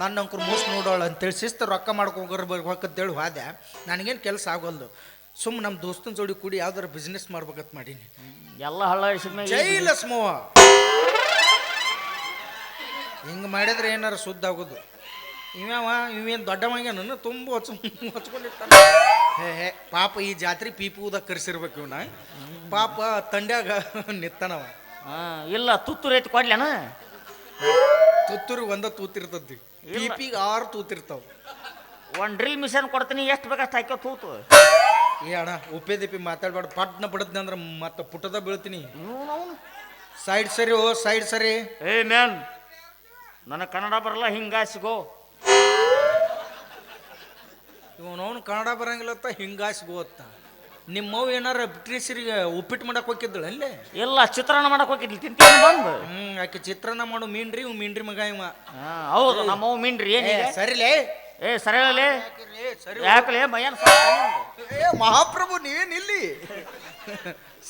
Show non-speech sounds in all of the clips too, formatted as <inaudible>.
ನನ್ನ ಅಂಕರು ಮೂಸ್ ನೋಡೋಳು ಅಂತೇಳಿ ಶಿಸ್ತು ರೊಕ್ಕ ಮಾಡ್ಕೊಂಡು ಬರ್ಬೇಕಂತೇಳಿ ಹೋದೆ. ನನಗೇನು ಕೆಲಸ ಆಗೋಲ್ದು. ಸುಮ್ಮ ನಮ್ಮ ದೋಸ್ತನ ಜೋಡಿ ಕೂಡಿ ಯಾವ್ದಾರ ಬಿಸ್ನೆಸ್ ಮಾಡ್ಬೇಕಂತ ಮಾಡೀನಿ. ಎಲ್ಲ ಹಳ್ಳ ಜೈಲ ಸ್ಮೋವ ಹಿಂಗೆ ಮಾಡಿದ್ರೆ ಏನಾರ ಶುದ್ಧ ಆಗೋದು. ಇವ್ಯಾವ ಇವೇನು ದೊಡ್ಡವಂಗ್ಯಾನ ತುಂಬ ಹೊಚ್ಚ ಹೊಚ್ಕೊಂಡಿರ್ತಾನೆ ಹೇ ಹೇ ಪಾಪ ಈ ಜಾತ್ರೆ ಪೀಪುದ ಕರೆಸಿರ್ಬೇಕು ಇವನ. ಪಾಪ ತಂಡ್ಯಾಗ ನಿತ್ತನವ ಹಾಂ ಇಲ್ಲ ತುತ್ತು ರೈತ ಕೊಡ್ಲೇನ? ತುತ್ತೂರು ಒಂದ ತೂತಿರ್ತದ್ದಿ ಪೀಪಿಗೆ ಆರು ತೂತಿರ್ತಾವ. ಒಂದು ಡ್ರಿಲ್ ಮಿಷನ್ ಕೊಡ್ತೀನಿ ಎಷ್ಟು ಬೇಕಷ್ಟು ಹಾಕೋ ತೂತು. ಏ ಅಣ್ಣ ಉಪ್ಪೆ ದಿಪ್ಪಿ ಮಾತಾಡ್ಬಾರ್ದು ಪಟ್ನ ಬಿಡದ್ನಿ ಅಂದ್ರೆ ಮತ್ತೆ ಪುಟದ ಬೀಳ್ತೀನಿ. ಸೈಡ್ ಸರಿ ಓ ಸೈಡ್ ಸರಿ. ಏ ಮ್ಯಾನ್ ನನಗೆ ಕನ್ನಡ ಬರಲ್ಲ ಹಿಂಗಾಸಿಗೋ ಇವನವನು ಕನ್ನಡ ಬರಂಗಿಲ್ಲತ್ತ ಹಿಂಗಾಸಿ ಗೋತ್ತ ನಿಮ್ಮವ್ ಏನಾರ ಬ್ರಿಟಿಷರಿಗೆ ಉಪ್ಪಿಟ್ಟು ಮಾಡಕ್ ಹೋಗಿದ್ದಳು ಅಲ್ಲೇ? ಎಲ್ಲ ಚಿತ್ರಾನ್ನ ಮಾಡಕ್ ಹೋಗಿದ್ಲಿ ತಿಂತೀನಿ ಬಂದು. ಹ್ಮ್ ಆಕೆ ಚಿತ್ರಾನ್ನ ಮಾಡು ಮೀನ್ರಿ ಇವ್ ಮೀನ್ರಿ ಮಗ ಇವ. ಹಾ, ಹೌದು ನಮ್ಮವ್ ಮೀನ್ರಿ ಏ, ಸರಿಲೇ? ಏ ಸರಿ ಯಾಕಲೇ? ಮಯ್ಯನ್ ಏ ಮಹಾಪ್ರಭು ನೀವೇನ್ ಇಲ್ಲಿ?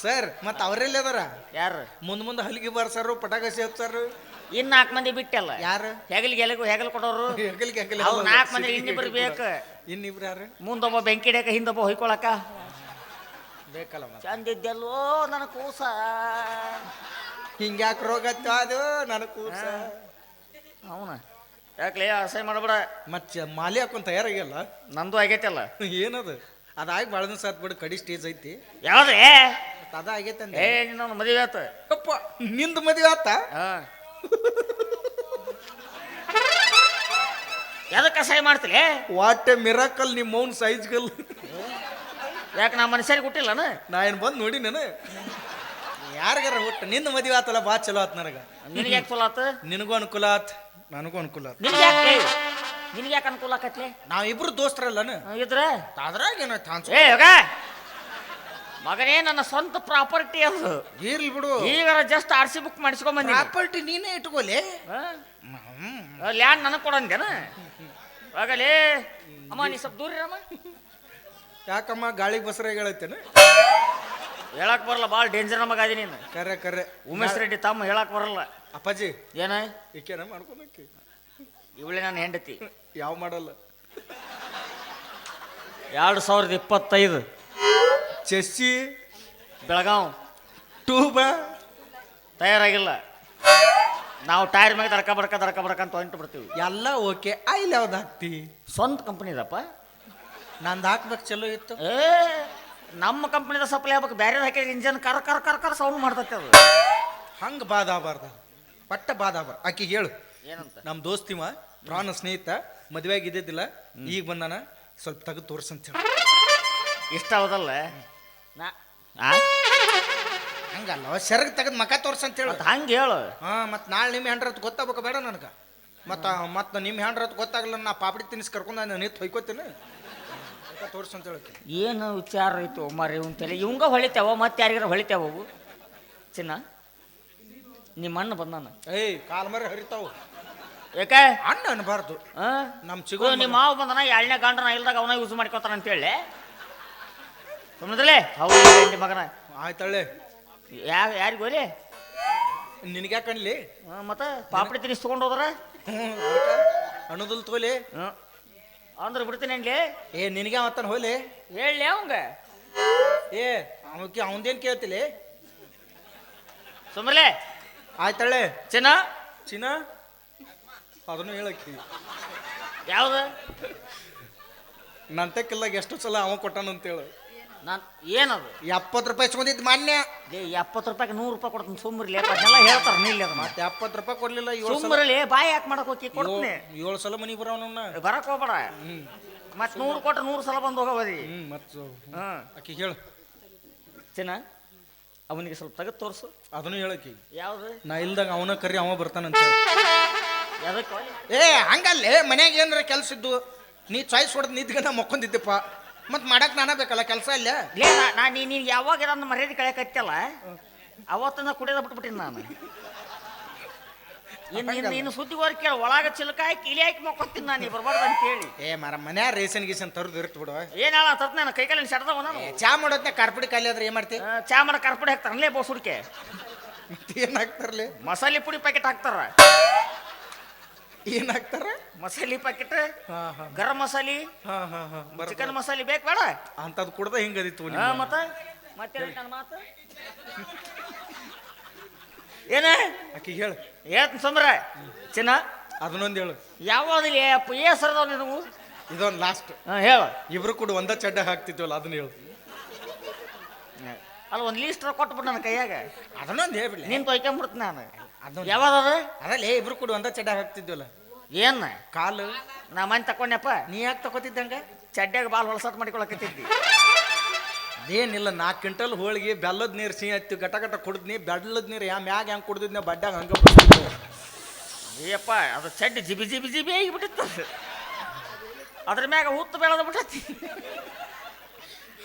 ಸರ್ ಮತ್ತ ಅವರೆಲ್ಲ ಅದಾರ? ಯಾರು? ಮುಂದ್ ಮುಂದೆ ಹಲಗಿ ಬಾರ್ಸಾರು ಪಟಾಕಸಿ ಹಚ್ಚಾರು ಇನ್ ನಾಲ್ಕು ಮಂದಿ ಬಿಟ್ಟಲ್ಲ. ಯಾರು? ಹೆಗಲ್ ಗೆಲಗು ಹೆಗಲ್ ಕೊಡೋರು. ಹೆಗಲಿಗೆ ಹೆಗಲಿ ಅವ್ ನಾಲ್ಕು ಮಂದಿ ಇನ್ನಿಬ್ರು ಬೇಕು. ಇನ್ನಿಬ್ರು ಯಾರು? ಮುಂದೊಬ್ಬ ಬೆಂಕಿ ಹಿಡಿಯಕ ಹಿಂದೊಬ್ಬ ಹೊಯ್ಕೊಳಕ. ಬೇಕಲ್ಲ ಮತ್ತೆ ಚಂದ ಇದ್ದಲ್ಲೋ ನನ್ನ ಕೂಸ. ಹಿಂಗ್ಯಾಕೆ ರೋಗ ಅದು ನನ ಕೂಸ. ಅವನ ಯಾಕಲೇ ಅಸಹ್ಯ ಮಾಡಬೇಡ. ಮತ್ತೆ ಮಾಲಿ ಹಾಕೊಂಡ್ ತಯಾರಾಗಿಲ್ಲ ನಂದು ಆಗೈತಲ್ಲ. ಏನದು? ಅದಾಗಿ ಭಾಳ ದಿವಸ ಆತ್ ಬಿಡು ಕಡಿ ಸ್ಟೇಜ್ ಐತಿ. ಯಾವ್ದೇ? ಅದ ಆಗೈತೆ ಏ ನಿನ್ನ ಮದುವೆ ಆತ. ಅಪ್ಪ ನಿಂದು ಮದುವೆ ಆತ? ಹಾ. ಎದಕ್ಕೆ ಅಸಹ್ಯ ಮಾಡ್ತಿಲೆ? ವಾಟ್ ಮಿರಾಕಲ್ ನಿಮ್ಮ ಮೌನ್ ಸೈಜ್ ಗಲ್ ಯಾಕೆ ನಾ ಮನುಷ್ಯರಿಗೆ ಹುಟ್ಟಿಲ್ಲನ ನಾ ಏನು ಬಂದು ನೋಡಿ ನಾನು. ಯಾರಿಗಾರ ಹುಟ್ಟ? ನಿನ್ನ ಮದುವೆ ಆತಲ್ಲ ಬಾ ಚಲೋ ಆತ್ ನನಗೆ. ನಿನಗೆ ಯಾಕೆ ಚಲೋ ಆತ? ನಿನಗೂ ಅನುಕೂಲ ಆತ್. ನನಗೂ ಅನುಕೂಲ ಆತ್. ನಿನಗೆ ಯಾಕೆ ನಿನಗೆ ಯಾಕೆ ಅನುಕೂಲ ಆಕತ್ಲೆ? ನಾವಿಬ್ರು ದೋಸ್ತರಲ್ಲನ ಇದ್ರ? ಅದ್ರಾಗ ಏನಾಯ್ತು ಹಾನ್ಸ ಏ ಹೋಗ. ಮಗನೇ ನನ್ನ ಸ್ವಂತ ಪ್ರಾಪರ್ಟಿ ಅದು. ಇರ್ಲಿ ಬಿಡು. ಈಗ ಜಸ್ಟ್ ಆರ್ ಸಿ ಬುಕ್ ಮಾಡಿಸ್ಕೊಂಡ್ ಬಂದಿ ಪ್ರಾಪರ್ಟಿ ನೀನೇ ಇಟ್ಕೋಲೆ? ಲ್ಯಾಂಡ್ ನನಗೆ ಕೊಡಂದೇನ ಆಗಲೇ ಅಮ್ಮ ನೀ ಸ್ವಲ್ಪ ದೂರ ಇರಮ್ಮ. ಯಾಕಮ್ಮ ಗಾಳಿಗೆ ಬಸರ ಹೇಳತ್ತೇನೆ? ಹೇಳಕ್ ಬರಲ್ಲ ಭಾಳ ಡೇಂಜರ್ ನಮಗ ಅದಿ ನೀನು. ಕರೆ ಕರೆ. ಉಮೇಶ್ ರೆಡ್ಡಿ ತಮ್ಮ ಹೇಳಕ್ ಬರಲ್ಲ. ಅಪ್ಪಾಜಿ. ಏನ? ಈಕೆನ ಮಾಡ್ಕೊಳಕ್ಕೆ ಇವಳೆ ನನ್ನ ಹೆಂಡತಿ. ಯಾವ ಮಾಡಲ್ಲ? ಎರಡು ಸಾವಿರದ ಇಪ್ಪತ್ತೈದು. ಚೆಸ್ಸಿ. ಬೆಳಗಾವ್. ಟೂಬ. ತಯಾರಾಗಿಲ್ಲ. ನಾವು ಟೈರ್ ಮ್ಯಾಗ ತರಕ ಬಡ್ಕ ತರಕ ಬಡ್ಕ ಅಂತ ಹೊಂಟು ಬಿಡ್ತೀವಿ. ಎಲ್ಲ ಓಕೆ. ಐಲ್ ಯಾವ್ದು ಹಾಕ್ತಿ ಸ್ವಂತ ಕಂಪ್ನಿ ಇದಪ್ಪ. ನಂದು ಹಾಕ್ಬೇಕು ಚಲೋ ಇತ್ತು. ಏ ನಮ್ಮ ಕಂಪ್ನಿದ ಸಪ್ಲೈ ಆಗ್ಬೇಕು. ಬೇರೆ ಹಾಕಿದ್ರೆ ಇಂಜನ್ ಕರ್ ಕರ್ ಕರ್ ಕರ್ ಸೌಂಡ್ ಮಾಡ್ತೈತೆ ಅದು. ಹಂಗೆ ಬಾದ ಬಾರ್ದ ಪಟ್ಟ ಬಾದ ಬಾರ್ ಆಕಿ ಹೇಳು. ಏನಂತ? ನಮ್ಮ ದೋಸ್ತಿವ ಪ್ರಾಣ ಸ್ನೇಹಿತ ಮದುವೆ ಆಗಿದ್ದಿದ್ದಿಲ್ಲ ಈಗ ಬಂದಾನ ಸ್ವಲ್ಪ ತೆಗೆದು ತೋರ್ಸಂತ ಹೇಳು. ಇಷ್ಟ ಹೌದಲ್ಲ ನಾ ಆ? ಹಂಗಲ್ಲ ಸೆರಗ್ ತೆಗೆದು ಮಕ ತೋರ್ಸಂತ ಹೇಳು. ಮತ್ತ್ ಹಂಗೆ ಹೇಳು. ಹಾ ಮತ್ತೆ ನಾಳೆ ನಿಮ್ಮ ಹೆಂಡ್ರತ್ ಗೊತ್ತಾಗ್ಬೇಕು ಬೇಡ ನನಗೆ. ಮತ್ತು ಮತ್ತೆ ನಿಮ್ಮ ಹೆಂಡ್ರತ್ ಗೊತ್ತಾಗಲ್ಲ ನಾ ಪಾಪಡಿ ತಿನ್ಸಿ ಕರ್ಕೊಂಡು ನಾನು ನಿಂತು ಹೊಯ್ಕೋತೀನಿ. ತೋರ್ಸಂತ ಹೇಳಕ್ಕೆ. ಏನು ವಿಚಾರ ಐತು ಮಾರಿ ಇವ್ನ ತಲೆ ಇವಂಗ ಹೊಳಿತೇವ ಮತ್ತೆ ಯಾರಿಗಾರ ಹೊಳಿತೇವ ಅವು? ಚಿನ್ನ ನಿಮ್ಮ ಅಣ್ಣ ಬಂದಾನ ಏಯ್ ಕಾಲ್ ಮರ ಹರಿತಾವು. ಯಾಕೆ ಅಣ್ಣ ಅನ್ಬಾರ್ದು. ಆ? ನಮ್ಮ ಓ, ನಿಮ್ಮ ಮಾವ ಬಂದನ ಎರಡನೇ ಗಂಡನ ಇಲ್ದಾಗ ಅವನ ಯೂಸ್ ಮಾಡ್ಕೊತಾನ ಅಂತೇಳಿ ಸುಮ್ಮನೆ ಹೌದು ಗಂಡಿ ಮಗನ. ಆಯ್ತಳ್ಳೆ ಯಾ ಯಾರಿಗೂ ಹೋಲಿ ನಿನಗೆ ಯಾಕಣ್ಲಿ ಮತ್ತೆ ಪಾಪಡಿ ಅಣ್ಣದಲ್ಲಿ ಹೋದ್ರ? ಹ್ಞೂ ಅಣ್ಣದಲ್ ತೋಲೆ ಹ್ಮ್. ಅಂದ್ರೆ ಬಿಡ್ತೀನಿ ಏ ನಿನಗೆ ಮತ್ತನ್ ಹೋಲಿ ಹೇಳಿ ಅವಂಗ? ಏ ಅವಕ್ಕೆ ಅವಂದೇನ್ ಕೇಳ್ತಿಲಿ? ಸುಮ್ಮನೆ ಆಯ್ತಳೆ. ಚಿನ್ನ? ಚಿನ್ನ? ಅದನ್ನು ಹೇಳಕ್ಕಿ. ಯಾವ್ದು? ನಂತಕ್ಕಿಲ್ಲಾಗ ಎಷ್ಟು ಸಲ ಅವ ಕೊಟ್ಟಾನಂತೇಳು. ನಾನು ಏನದು? ಎಪ್ಪತ್ತು ರೂಪಾಯಿ ಇಸ್ಕೊಂಡಿದ್ದು ಮಾನ್ಯ. ಏ ಎಪ್ಪತ್ತು ರೂಪಾಯಿಗೆ ನೂರು ರೂಪಾಯಿ ಕೊಡ್ತೀನಿ ಸುಮ್ಮರ್ಲಿ ಅದನ್ನೆಲ್ಲ ಹೇಳ್ತಾರೆ ನಿಲ್ಲ ಅದು ಮತ್ತೆ ಎಪ್ಪತ್ತು ರೂಪಾಯಿ ಕೊಡ್ಲಿಲ್ಲ ಏಳು ಸಲ ಸುಮ್ಮರಲಿ ಬಾಯಿ ಯಾಕೆ ಮಾಡಕ್ ಹೋಗಿ ಕೊಡ್ತೀನಿ. ಏಳು- ಸಲ ಮನಿ ಬರೋನನ್ನ ಬರಕ್ ಹೋಗ್ಬೇಡ. ಹ್ಞೂ ಮತ್ತೆ ನೂರು ಕೊಟ್ಟು ನೂರು ಸಲ ಬಂದು ಹೋಗೋದಿ ಹ್ಞೂ ಮತ್ತು ಹಾಂ. ಅಕ್ಕಿ ಹೇಳು. ಚೆನ್ನ ಅವನಿಗೆ ಸ್ವಲ್ಪ ತೆಗೆದು ತೋರಿಸು. ಅದನ್ನು ಹೇಳಕ್ಕಿ ಯಾವುದು? ನಾ ಇಲ್ದಾಗ ಅವನ ಕರಿ ಅವ ಬರ್ತಾನಂತ ಯಾವ್ದಕ್ಕೆ ಏ ಹಂಗಲ್ಲೇ ಮನ್ಯಾಗ ಏನಾರ ಕೆಲಸ ಇದ್ದು ನೀ ಚಾಯ್ಸ್ ಹೊಡೆದು ನಿದ್ಗನ ಮಕ್ಕೊಂದಿದ್ದೆಪ್ಪ. ಮತ್ತೆ ಮಾಡಕ್ ನಾನ ಬೇಕಲ್ಲ ಕೆಲಸ ಇಲ್ಲ? ಲೇ ನಾ- ನಾ ನೀ ನೀನು ಯಾವಾಗ ನನ್ನ ಮರ್ಯಾದೆ ಕಳೆಯಕತ್ತಲ್ಲ ಅವತ್ತನ್ನ ಕುಡಿಯೋದ ಬಿಟ್ಬಿಟ್ಟಿನಿ ನಾನು. ಇನ್ನು ಇನ್ನು ಇನ್ನು ಸುದ್ದಿಗೋರ್ ಕೇಳ ಒಳಗ ಚಿಲಕ ಹಾಕಿ ಇಲಿ ಹಾಕಿ ಮಕ್ಕೊತೀನಿ ನಾನು ನೀವು ಅಂತ ಹೇಳಿ ಏ ಮರ ಮನ್ಯಾಗ ರೇಷನ್ ಗೀಸನ್ ತರದು ಇರ್ತ ಬಿಡು. ಏನು ಹೇಳ ತತ್ ನಾನು ಕೈ ಕಾಲಿನ ಶರ್ದ ನಾನು ಚಾ ಮಾಡೋದ್ನ ಕಾರ್ಪಡಿ ಖಾಲಿ ಆದ್ರೆ ಏನ್ ಮಾಡ್ತಿ? ಚಾ ಮಾಡ ಕರ್ಪುಡಿ ಹಾಕ್ತಾರಲ್ಲೇ ಬೋಸ್ ಹುಡ್ಕೆ ಮತ್ತೆ ಏನ್ ಹಾಕ್ತಾರಲಿ? ಮಸಾಲೆ ಪುಡಿ ಪ್ಯಾಕೆಟ್ ಹಾಕ್ತಾರ. ಏನ್ ಹಾಕ್ತಾರ ಮಸಾಲೆ ಹಾ ಹಾ. ಗರಂ ಮಸಾಲೆ ಹಾ ಹಾ ಹಾ. ಬರ ಚಿಕನ್ ಮಸಾಲೆ ಬೇಕು ಬೇಡ? ಅಂತದ್ ಕುಡ್ದ ಹಿಂಗದಿತ್ತು ಹಾ ಮತ್ತ? ಮತ್ತೆ ನನ್ನ ಮಾತು? <laughs> ಏನ? ಅಕ್ಕಿ ಹೇಳು. ಏತ್ ಸಂಬ್ರ. ಚಿನ್ನ? ಅದನ್ನೊಂದ್ ಹೇಳು. ಯಾವಾಗಲಿ ಅಪ್ಪ ಏ ಸರ್ದವ್ ನೀವು ಇದೊಂದು ಲಾಸ್ಟ್ ಹಾಂ ಹೇಳು. ಇಬ್ರು ಕೂಡ ಒಂದ ಚಡ್ಡ ಹಾಕ್ತಿದ್ವಲ್ಲ ಅದನ್ನ ಹೇಳು. ಅಲ್ಲ ಒಂದು ಲೀಸ್ಟ್ ಕೊಟ್ಬಿಟ್ಟು ನನ್ನ ಕೈಯಾಗ. ಅದನ್ನೊಂದು ಹೇಳ್ಬಿಡ್ಲಿ. ನೀನ್ ತೊಯ್ಕೊಂಬಿಡ್ತೀನಿ ನಾನು. ಅದೊಂದ್ ಯಾವ್ದದ ಅದಲ್ಲೇ ಇಬ್ರು ಕೂಡ ಒಂದ ಚಡ್ಡ ಹಾಕ್ತಿದ್ವಲ್ಲ. ಏನ್? ಕಾಲು. ನಾ ಮನೆ ತಕೊಂಡೆಪ್ಪ ನೀ ಯಾಕೆ ತಗೋತಿದ್ದಂಗ ಚಡ್ಡಾಗ ಬಾಲ್ ಹೊಲಸಾಟ್ ಮಾಡಿಕೊಳಕತ್ತಿದ್ದಿ. ಅದೇನಿಲ್ಲ ನಾಲ್ಕು ಕ್ವಿಂಟಲ್ ಹೋಳಿಗೆ ಬೆಲ್ಲದ ನೀರು ಸಿಹಿ ಹತ್ತಿ ಗಟ ಗಟ ಕುಡಿದ್ನಿ ಬೆಳ್ಳದ ನೀರು ಯಾ ಮ್ಯಾಗ ಹೆಂಗೆ ಕುಡ್ದಿದ್ನ ಬಡ್ಡಾಗ ಹಂಗೆ. ಅಯ್ಯಪ್ಪ ಅದು ಚಡ್ಡಿ ಜಿಬಿ ಜಿಬಿ ಜಿಬಿ ಆಗಿಬಿಟ್ಟಿತ್ತು ಅದ್ರ ಮ್ಯಾಗ ಹುತ್ತು ಬೆಳೆದ ಬಿಟ್ಟತಿ.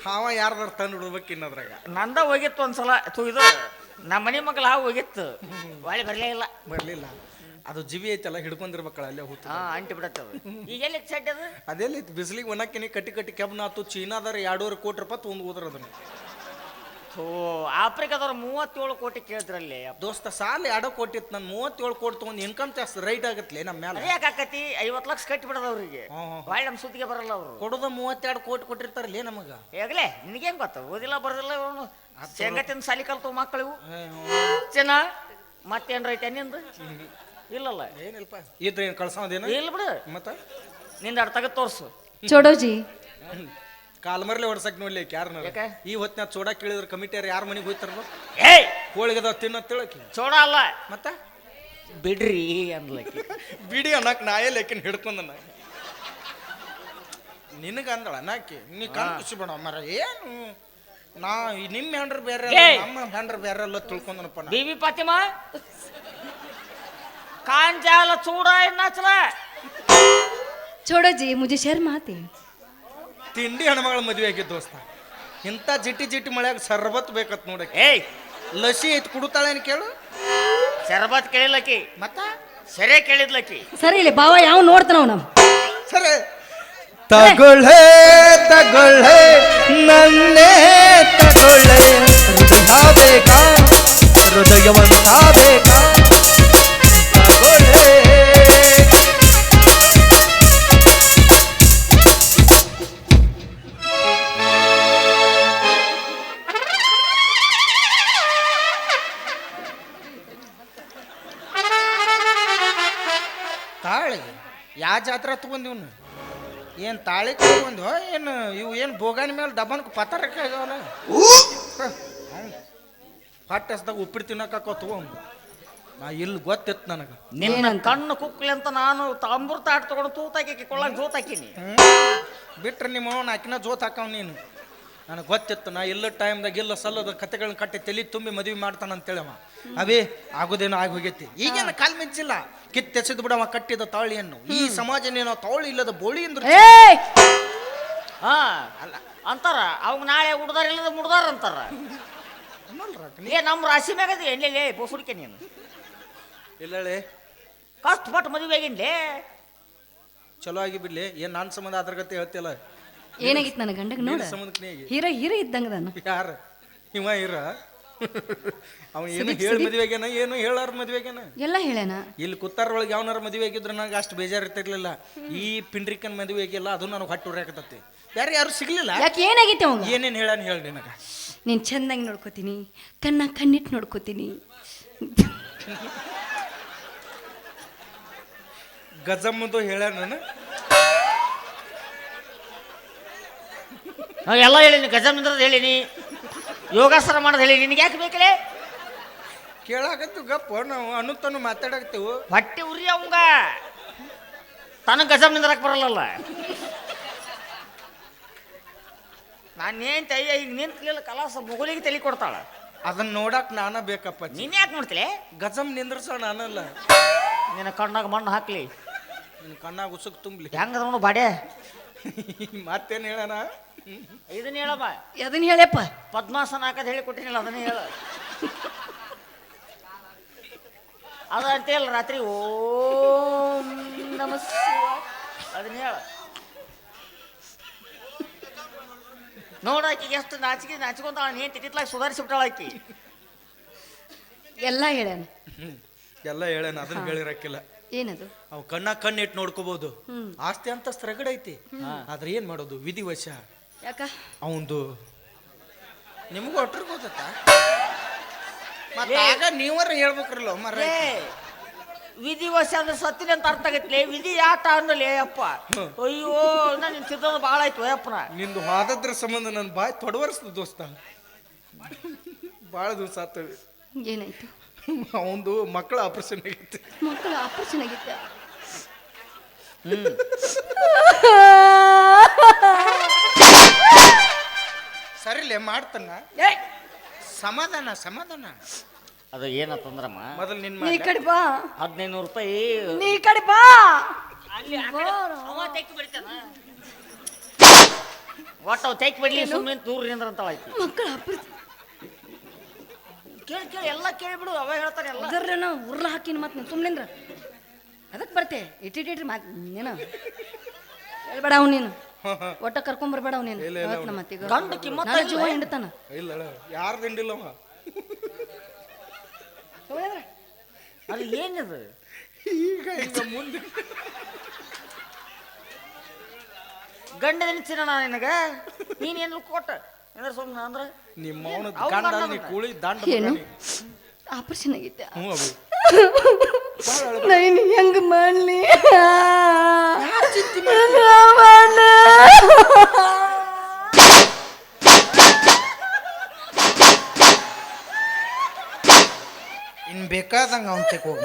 ಹಾವ ಯಾರ್ದಾರ ತಂದು ಬಿಡ್ಬೇಕು ಇನ್ನದ್ರಾಗ. ನಂದ ಹೋಗಿತ್ತು ಒಂದ್ಸಲ. ತು ಇದು ನಮ್ಮ ಮನೆ ಮಕ್ಕಳು ಹಾವು ಹೋಗಿತ್ತು. ಒಳ್ಳೆ ಬರಲೇ ಇಲ್ಲ. ಬರ್ಲಿಲ್ಲ. ಅದು ಜಿವಿ ಐತಲ್ಲ ಹಿಡ್ಕೊಂಡಿರ್ಬೇಕಲ್ಲ ಅಲ್ಲೇ ಹೂತ ಹಾ ಅಂಟಿ ಬಿಡತ್ತವ ಈಗ ಎಲ್ಲಿ ಚಡ್ಡಿ ಅದು? ಅದೆಲ್ಲಿ ಬಿಸಿಲಿಗೆ ಒಣಕಿನಿ ಕಟ್ಟಿ ಕಟ್ಟಿ ಕೆಬ್ನಾತು ಚೀನಾದಾರ ಎರಡೂವರೆ ಕೋಟಿ ರೂಪಾಯಿ ತೊಗೊಂಡು ಹೋದ್ರ ಅದನ್ನ. ಓ ಆಫ್ರಿಕಾದವ್ರು ಮೂವತ್ತೇಳು ಕೋಟಿ ಕೇಳಿದ್ರಲ್ಲಿ. ದೋಸ್ತ ಸಾಲ ಎರಡು ಕೋಟಿ ಇತ್ತು. ನಾನು ಮೂವತ್ತೇಳು ಕೋಟಿ ತಗೊಂಡು ಇನ್ಕಮ್ ಟ್ಯಾಕ್ಸ್ ರೈಟ್ ಆಗತ್ತೆ ನಮ್ಮ ಮೇಲೆ ಯಾಕೆ ಐವತ್ತು ಲಕ್ಷ ಕಟ್ಟಿ ಬಿಡೋದು ಅವ್ರಿಗೆ ಹ್ಮ್, ನಮ್ಮ ಸುದ್ದಿಗೆ ಬರಲ್ಲ ಅವರು. ಕೊಡೋದು ಮೂವತ್ತೆರಡು ಕೋಟಿ ಕೊಟ್ಟಿರ್ತಾರಲ್ಲೇ ನಮಗೆ? ಹೇಗಲೇ ನಿನಗೇನ್ ಗೊತ್ತ? ಓದಿಲ್ಲ ಬರದಿಲ್ಲ ಅವನು. ಶೇಂಗತಿನ ಸಾಲಿ ಕಲ್ತು ಮಕ್ಕಳು ಚೆನ್ನ? ಮತ್ತೇನು ರೈತ ನಿಂದು? ಇಲ್ಲಲ್ಲ. ಏನಿಲ್ಲಪ್ಪ ಇದ್ರೆ ಏನು ಕಳ್ಸೋದೇನು? ಇಲ್ಲ ಬಿಡು. ಮತ್ತೆ? ನಿಂದ ಅಡ್ ತಗದ್ ತೋರ್ಸು. ಚೋಡೋಜಿ. ಕಾಲ್ಮರ್ಲೆ ಹೊಡ್ಸಕ್ ನೋಡ್ಲಿ ಯಾರನ್ನ ಯಾಕೆ? ಈ ಹೊತ್ತಿನ ಚೋಡ ಕೇಳಿದ್ರೆ ಕಮಿಟಿಯರ್ ಯಾರ ಮನೆಗೆ ಹೋಯ್ತಾರ ಏಯ್ ಹೋಳಿಗೆದ ತಿನ್ನೋ ತಿಳಕಿ ಚೋಡ ಅಲ್ಲ ಮತ್ತ ಬಿಡ್ರಿ ಅನ್ಲಕ್ಕಿ <laughs> ಬಿಡಿ ಅನ್ನಕ್ ನಾ ಎಲ್ಲಿ ಆಕಿನ ಹಿಡ್ಕೊಂಡ ನಿನಗ ಅಂದಳ ನಾಕಿ ನೀ ಕಣ್ ಖುಷಿ ಬೇಡ ಮರ ಏನು ನಾ ಈ ನಿಮ್ಮ ಹೆಂಡ್ರ ಬೇರೆ ಅಲ್ಲ, ಏಯ್! ನಮ್ಮ ಹೆಂಡ್ರ ಬೇರೆ ಎಲ್ಲ ತಿಳ್ಕೊಂಡನಪ್ಪ ನಾ ಬೀಬಿ ಫಾತಿಮಾ ಕಾಂಜಾಲ ಚೂಡ ಎನ್ನಾಚಲ छोड़ो जी मुझे शर्म आती है ತಿಂಡಿ ಹೆಣ್ಮಗಳ ಮದುವೆ ಆಗಿದ್ದ ದೋಸ್ತ. ಇಂಥ ಜಿಟ್ಟಿ ಜಿಟ್ಟಿ ಮಳೆಯಾಗ ಸರ್ಬತ್ ಬೇಕತ್ ನೋಡಕ್ಕೆ. ಏಯ್! ಲಸಿ ಐತ್ ಕುಡುತ್ತಾಳೇನು ಕೇಳು. ಶರಬತ್ ಕೇಳಿಲ್ಲಕಿ ಮತ್ತ? ಸರಿ ಕೇಳಿದ್ಲಕಿ ಸರಿ ಇಲ್ಲಿ ಬಾವ ಯಾವ ನೋಡ್ತಾನವ ನಮ್ಮ ಸರಿ. ತಗೊಳ್ಳೆ ತಗೊಳ್ಳೆ ನನ್ನೇ ತಗೊಳ್ಳೆ. ಹೃದಯ ಬೇಕಾ? ಹೃದಯವಂತ ಬೇಕಾ? ಏನು ತಾಳಿ ಒಂದು ಏನು ಇವು ಏನು ಬೋಗಾನಿ ಮೇಲೆ ಡಬ್ಬನ್ಕ ಪತ್ತಾರಕ್ಕೆ ಆಗ್ಯಾವಲ್ಲ? ಹೊಟ್ಟೆ ಹಸ್ದಾಗ ಉಪ್ಪಿಟ್ಟು ತಿನ್ನಕ್ಕ ತಗೊಂಡು ನಾ ಇಲ್ಲಿ ಗೊತ್ತಿತ್ತು ನನಗೆ? ನಿನ್ನ ಕಣ್ಣು ಕುಕ್ಕಲಿ ಅಂತ ನಾನು ತಾಂಬೂರ್ ಆಟ ತಗೊಂಡು ತೂತಾಕಿ ಕೊಳ್ಳಾಗ ಜೋತಾಕಿನಿ ಬಿಟ್ರೆ ನಿಮ್ಮ ಅವನ ಹಾಕಿನ ಜೋತ್ ಹಾಕವ್ ನೀನು. ನನಗೆ ಗೊತ್ತಿತ್ತು ನಾ ಇಲ್ಲ ಟೈಮ್ದಾಗ ಇಲ್ಲ ಸಲ್ಲದ ಕತೆಗಳನ್ನ ಕಟ್ಟಿ ತಲೆ ತುಂಬಿ ಮದುವೆ ಮಾಡ್ತಾನ ಅವ. ಅವೇ ಆಗೋದೇನೋ ಆಗೋಗೈತಿ ಹೋಗೈತಿ. ಈಗೇನು ಕಾಲು ಮಿಂಚಿಲ್ಲ. ಕಿತ್ತೆಸೆದು ಬಿಡವ ಕಟ್ಟಿದ ತಾಳಿಯನ್ನು. ಈ ಸಮಾಜನೇನೋ ತಾಳಿ ಇಲ್ಲದ ಬೋಳಿ ಅಂದ್ರೆ ಏಯ್! ಹಾ ಅಲ್ಲ. ಅಂತಾರ. ಅವಾಗ ನಾಳೆ ಹುಡ್ದಾರ ಇಲ್ಲದ ಮುಡ್ದಾರ ಅಂತಾರ. ಏ ನಮ್ಮ ರಾಶಿ ಮ್ಯಾಗದ ಎಲ್ಲೆಲ್ಲೇ ಬೋಸುಡಿಕೆ ನೀನು. ಇಲ್ಲಳೆ ಕಷ್ಟಪಟ್ಟು ಮದುವೆ ಆಗಿನ್ಲೇ? ಚಲೋ ಆಗಿ ಬಿಡ್ಲಿ. ಏನ್ ನನ್ನ ಸಂಬಂಧ ಅದ್ರ ಗತಿ ಹೇಳ್ತಿಲ್ಲ ಏನಾಗಿತ್ತು ನನ್ನ ಗಂಡಗ್ ನೋಡ? ಸಂಬಂಧಕ್ಕೆ ನೀ ಹೀರ ಹೀರ ಇದ್ದಂಗ ನಾನು. ಯಾರ? ಇವ ಇರ ಅವ ಏನು ಹೇಳಿ ಮದುವೆಗೇನ ಏನು ಹೇಳಾರ ಮದುವೆಗೇನ? ಎಲ್ಲ ಹೇಳೇನ. ಇಲ್ಲಿ ಕುತ್ತಾರೊಳಗೆ ಯಾವನಾರ ಮದುವೆ ಆಗಿದ್ರೆ ನನಗೆ ಅಷ್ಟು ಬೇಜಾರು ಇರ್ತಿರ್ಲಿಲ್ಲ ಈ ಪಿಂಡ್ರಿಕನ್ ಮದುವೆ ಆಗಿಲ್ಲ ಅದು ನನಗೆ ಹೊಟ್ಟೆ ಉರಿಯಾಕತ್ತೈತಿ ಬೇರೆ ಯಾರು ಸಿಗ್ಲಿಲ್ಲ? ಯಾಕೆ ಏನಾಗೈತೆ ಅವಂಗ? ಏನೇನು ಹೇಳಾನ ಹೇಳಿ ನನಗೆ. ನೀನು ಚಂದಾಗಿ ನೋಡ್ಕೋತೀನಿ ಕಣ್ಣ ಕಣ್ಣಿಟ್ಟು ನೋಡ್ಕೋತೀನಿ. ಗಜಮ್ಮದು ಹೇಳ್ಯಾನ ನಾನು? ಎಲ್ಲ ಹೇಳಿನಿ ಗಜಮಿಂದ್ರದ ಹೇಳಿನಿ. ಯೋಗಾಸನ ಮಾಡೋದು ಹೇಳಿ ನಿನಗೆ ಯಾಕೆ ಬೇಕಲೇ ಕೇಳಾಕತ್ತು ಗಪ್ಪ ನಾವು ಅನ್ನುತ್ತನು ಮಾತಾಡಕತ್ತೀವು. ಹೊಟ್ಟೆ ಉರಿ ಅವಂಗ. ತನಗೆ ಗಜಮ್ ನಿಂದ್ರಕ್ಕೆ ಬರಲ್ಲಲ್ಲ. ನಾನೇನ್ ತಯ್ಯ ಈಗ ನಿಂತಲಿಲ್ಲ ಕಲಾಸ ಮುಗುಲಿಗೆ ತಲೆ ಕೊಡ್ತಾಳ. ಅದನ್ನ ನೋಡಕ್ ನಾನ ಬೇಕಪ್ಪ ನೀನ್ ಯಾಕೆ ಮಾಡ್ತಿಲೆ ಗಜಮ್ ನಿಂದ್ರಸೋಣ ನಾನಲ್ಲ. ನಿನ್ನ ಕಣ್ಣಾಗ ಮಣ್ಣು ಹಾಕ್ಲಿ. ನಿನ್ನ ಕಣ್ಣಾಗ ಉಸುಕ್ ತುಂಬಲಿ. ಹೆಂಗದ ನೋಡು ಬಾಡೆ <laughs> ಮತ್ತೇನು ಹೇಳಣ? ಇದನ್ನ ಹೇಳಪ್ಪ ಅದನ್ನ ಹೇಳಪ್ಪ? ಪದ್ಮಾಸನ ಹಾಕದ್ ಹೇಳಿ ಕೊಟ್ಟಿನಿಲ್ಲ ಅದನ್ನ ಹೇಳ. ಅದ ಅಂತೇಳಿ ರಾತ್ರಿ ಓಂ ನಮಸ್. ಅದನ್ನ ಹೇಳ. ನೋಡಾಕಿ ಎಷ್ಟು ನಾಚಿಕೆ ನಾಚಿಕೊಂತ ಏನ್ ತಿಟ್ಟಿತ್ಲಾಗ ಸುಧಾರಿಸಿ ಬಿಟ್ಟಾಳಾಕಿ ಎಲ್ಲ ಹೇಳ್ಯಾನ ಎಲ್ಲ ಹೇಳೇನ ಅದನ್ನ ಹೇಳಿರಕ್ಕಿಲ್ಲ ಏನದು? ಅವ್ ಕಣ್ಣ ಕಣ್ಣಿಟ್ಟು ನೋಡ್ಕೋಬಹುದು. ಆಸ್ತಿ ಅಂತ ರಗಡ ಐತಿ ಆದ್ರೆ ಏನ್ ಮಾಡೋದು? ವಿಧಿವಶ. ಯಾಕ? ಅವಂದು ನಿಮಗೂ ಒಟ್ಟರು ಗೊತ್ತ ಮತ್ತೆ ಆಗ ನೀವರ ಹೇಳ್ಬೇಕ್ರಲ್ಲ ಮರ ಏ ವಿಧಿವಶ ಅಂದ್ರೆ ಸತ್ತಿನ ಅಂತ ಅರ್ಥ ಆಗೈತ್ಲೆ? ವಿಧಿ ಯಾತ ಅನ್ನಲೇ ಅಪ್ಪ. ಅಯ್ಯೋ ನಾನು ಸಿದ್ಧ ಭಾಳ ಆಯ್ತು ಅಯ್ಯಪ್ಪನ ನಿಂದು ಹಾದದ್ರ ಸಂಬಂಧ ನನ್ನ ಬಾಯ್ ತೊಡವರ್ಸ್ತು ದೋಸ್ತ. ಭಾಳ ದಿವಸ ಆತವೆ. ಏನಾಯ್ತು? ಅವಂದು ಮಕ್ಕಳ ಆಪರೇಷನ್ ಆಗಿತ್ತು ಮಕ್ಕಳ ಆಪರೇಷನ್ ಆಗಿತ್ತ <laughs> ಸರಿಲೇ ಮಾಡ್ತಾನ. ಸಮಾಧಾನ ಸಮಾಧಾನ. ಅದು ಏನತ್ತಂದ್ರಮ್ಮ? ಮೊದಲು ನಿನ್ ನೀ? ಈ ಕಡೆ ಬಾ. ಹದಿನೈದು ನೂರು ರೂಪಾಯಿ ನೀ ಈ ಕಡೆ ಬಾ. ಒಟ್ಟು ಅವು ತೆಕ್ ಬಿಡ್ಲಿ ಸುಮ್ಮನೆ ದೂರ ನಿಂದ್ರಂತ ಆಯ್ತು. ಮಕ್ಕಳ ಕೇಳಿ ಕೇಳಿ ಎಲ್ಲ ಕೇಳಿಬಿಡು ಅವ ಹೇಳ್ತಾರೆ ಎಲ್ಲ. ಅದರ್ನ ಉರ್ಲ ಹಾಕಿನ ಮತ್ತೆ ಸುಮ್ಮನಿಂದ್ರ ಅದಕ್ಕೆ ಬರ್ತೆ ಇಟ್ಟಿಟ್ಟಿಟ್ರಿ ಮಾತು ನೀನು. ಹೇಳ್ಬೇಡ ಅವ್ನು ನೀನು. ಒಟ್ಟ ಕರ್ಕೊಂಬರ್ಬೇಡ ಬರ್ಬೇಡ ನೀನು. ಇಲ್ಲ, ಇಲ್ಲ, ನಮ್ಮ ಅತ್ತಿಗ. ಗಂಡ ಕಿಮ್ಮತ್ತ ಜೀವ ಹಿಂಡ್ತಾನ. ಇಲ್ಲ ಯಾರು ಅವ? ಅದು ಏನಿದು? ಈಗ ಈಗ ಮುಂದೆ. ಗಂಡ ನೆನಸಿನ ನಾನು ನಿನಗ? ನೀನೇನು ಕೊಟ್ಟ ಅಂದ್ರೆ? ಸುಮ್ಮನೆ ಅಂದ್ರೆ ನಿಮ್ಮ ಅವನ ಗಂಡ ಕೂಳಿ ದಂಡ ಏನು. ಆಪರೇಷನ್ ಆಗೈತೆ. ಹ್ಞೂ ನಾನು ಹೆಂಗ್ ಮಾಡ್ಲಿ? ಇನ್ ಬೇಕಾದಂಗ ಅವನ್ ತೆಕ್ ಹೋಗ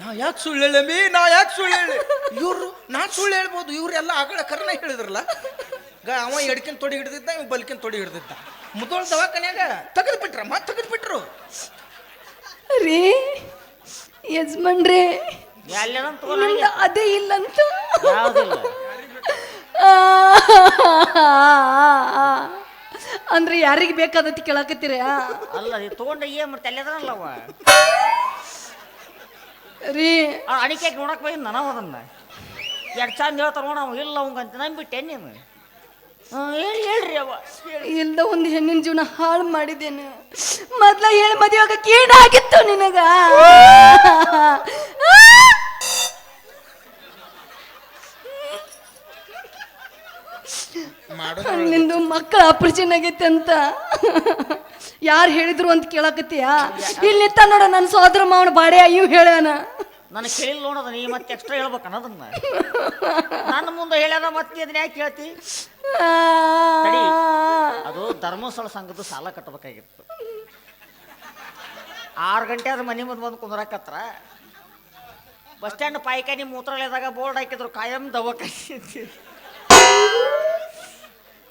ನಾ ಯಾಕೆ ಸುಳ್ಳು ಹೇಳಮಿ ನಾ ಯಾಕೆ ಸುಳ್ಳು ಹೇಳಿ? ಇವ್ರು ನಾ ಸುಳ್ಳು ಹೇಳ್ಬೋದು. ಇವ್ರೆಲ್ಲ ಆಗಳ ಕರ್ನ ಹೇಳಿದ್ರಲ್ಲ? ಗ, ಅವ ಎಡ್ಕಿನ್ ತೊಡಿ ಹಿಡ್ದಿದ್ದ, ಇವ್ ಬಲ್ಕಿನ ತೊಡಿ ಹಿಡ್ದಿದ್ದ. ಮುದೋಳ್ ದವಾಖಾನ್ಯಾಗ ತೆಗೆದ್ಬಿಟ್ರ. ಮತ್ತೆ ತೆಗೆದು ಬಿಟ್ರು ರೀ ಯಜಮಾನ್ರಿ ಎಲ್ಲೇನಂತ ತಗೋ ನಿಮ್ದು ನನಗೆ ಅದೇ ಇಲ್ಲಂತ. ಯಾವುದಿಲ್ಲ. ಅಂದ್ರೆ ಯಾರಿಗೆ ಬೇಕಾದತಿ ಕೇಳಾಕತ್ತೀರ? ಅಲ್ಲ ನೀ ತಗೊಂಡ ಏನ್ ಮಾಡ್ತಿ? ಅಲ್ಲೇದನಲ್ಲ ಅವ. ರೀ. ಆ ಅಣಿಕೆ ನೋಡಕ್ ಬೈ ನನವ ಅದನ್ನ ಎರಡು ಚಂದ ಹೇಳ್ತಾರ ನೋಡ ಅವ ಇಲ್ಲ ಅವಂಗ ಅಂತ ನಂಬಿಟ್ಟೆ ನೀನು. ಹೇಳಿ ಹೇಳ್ರಿ ಅವ ಇಲ್ದ ಒಂದು ಹೆಣ್ಣಿನ ಜೀವನ ಹಾಳು ಮಾಡಿದ್ದೇನೆ. ಮೊದ್ಲ ಹೇಳಿ ಮದುವಾಗ ಕೀಡಾಗಿತ್ತು ನಿನಗ? ನಿಂದು ಮಕ್ಕಳ ಅಪರಿಚಿನ ಆಗೈತೆ ಅಂತ? ಯಾರು ಹೇಳಿದ್ರು ಅಂತ ಕೇಳಕತ್ತೀಯ? ಇಲ್ಲಿ. ನಿತ್ತ ನೋಡ ನನ್ನ ಸೋದರ ಮಾವನ ಬಾಡೆ ಇವ್ ಹೇಳ್ಯಾನ. ನನಗೆ ಕೇಳಿಲ್ಲ ನೋಡೋದು, ನೀ ಮತ್ತೆ ಎಕ್ಸ್ಟ್ರಾ ಹೇಳ್ಬೇಕು ಅನ್ನೋದನ್ನ. ನನ್ನ ಮುಂದೆ ಹೇಳ್ಯಾರ ಮತ್ತೆ ಅದನ್ನ ಯಾಕೆ ಕೇಳ್ತಿ ತಡಿ. ಅದು ಧರ್ಮಸ್ಥಳ ಸಂಘದ ಸಾಲ ಕಟ್ಟಬೇಕಾಗಿತ್ತು ಆರು ಗಂಟೆ ಆದ್ರೆ ಮನೆ ಮುಂದೆ ಬಂದು ಕುಂದ್ರಾಕತ್ರ. ಬಸ್ ಸ್ಟ್ಯಾಂಡ್ ಪಾಯ್ಕಾನಿ ಮೂತ್ರಾಲಯದಾಗ ಬೋರ್ಡ್ ಹಾಕಿದ್ರು, ಕಾಯಂ ದವಾಖಾನೆ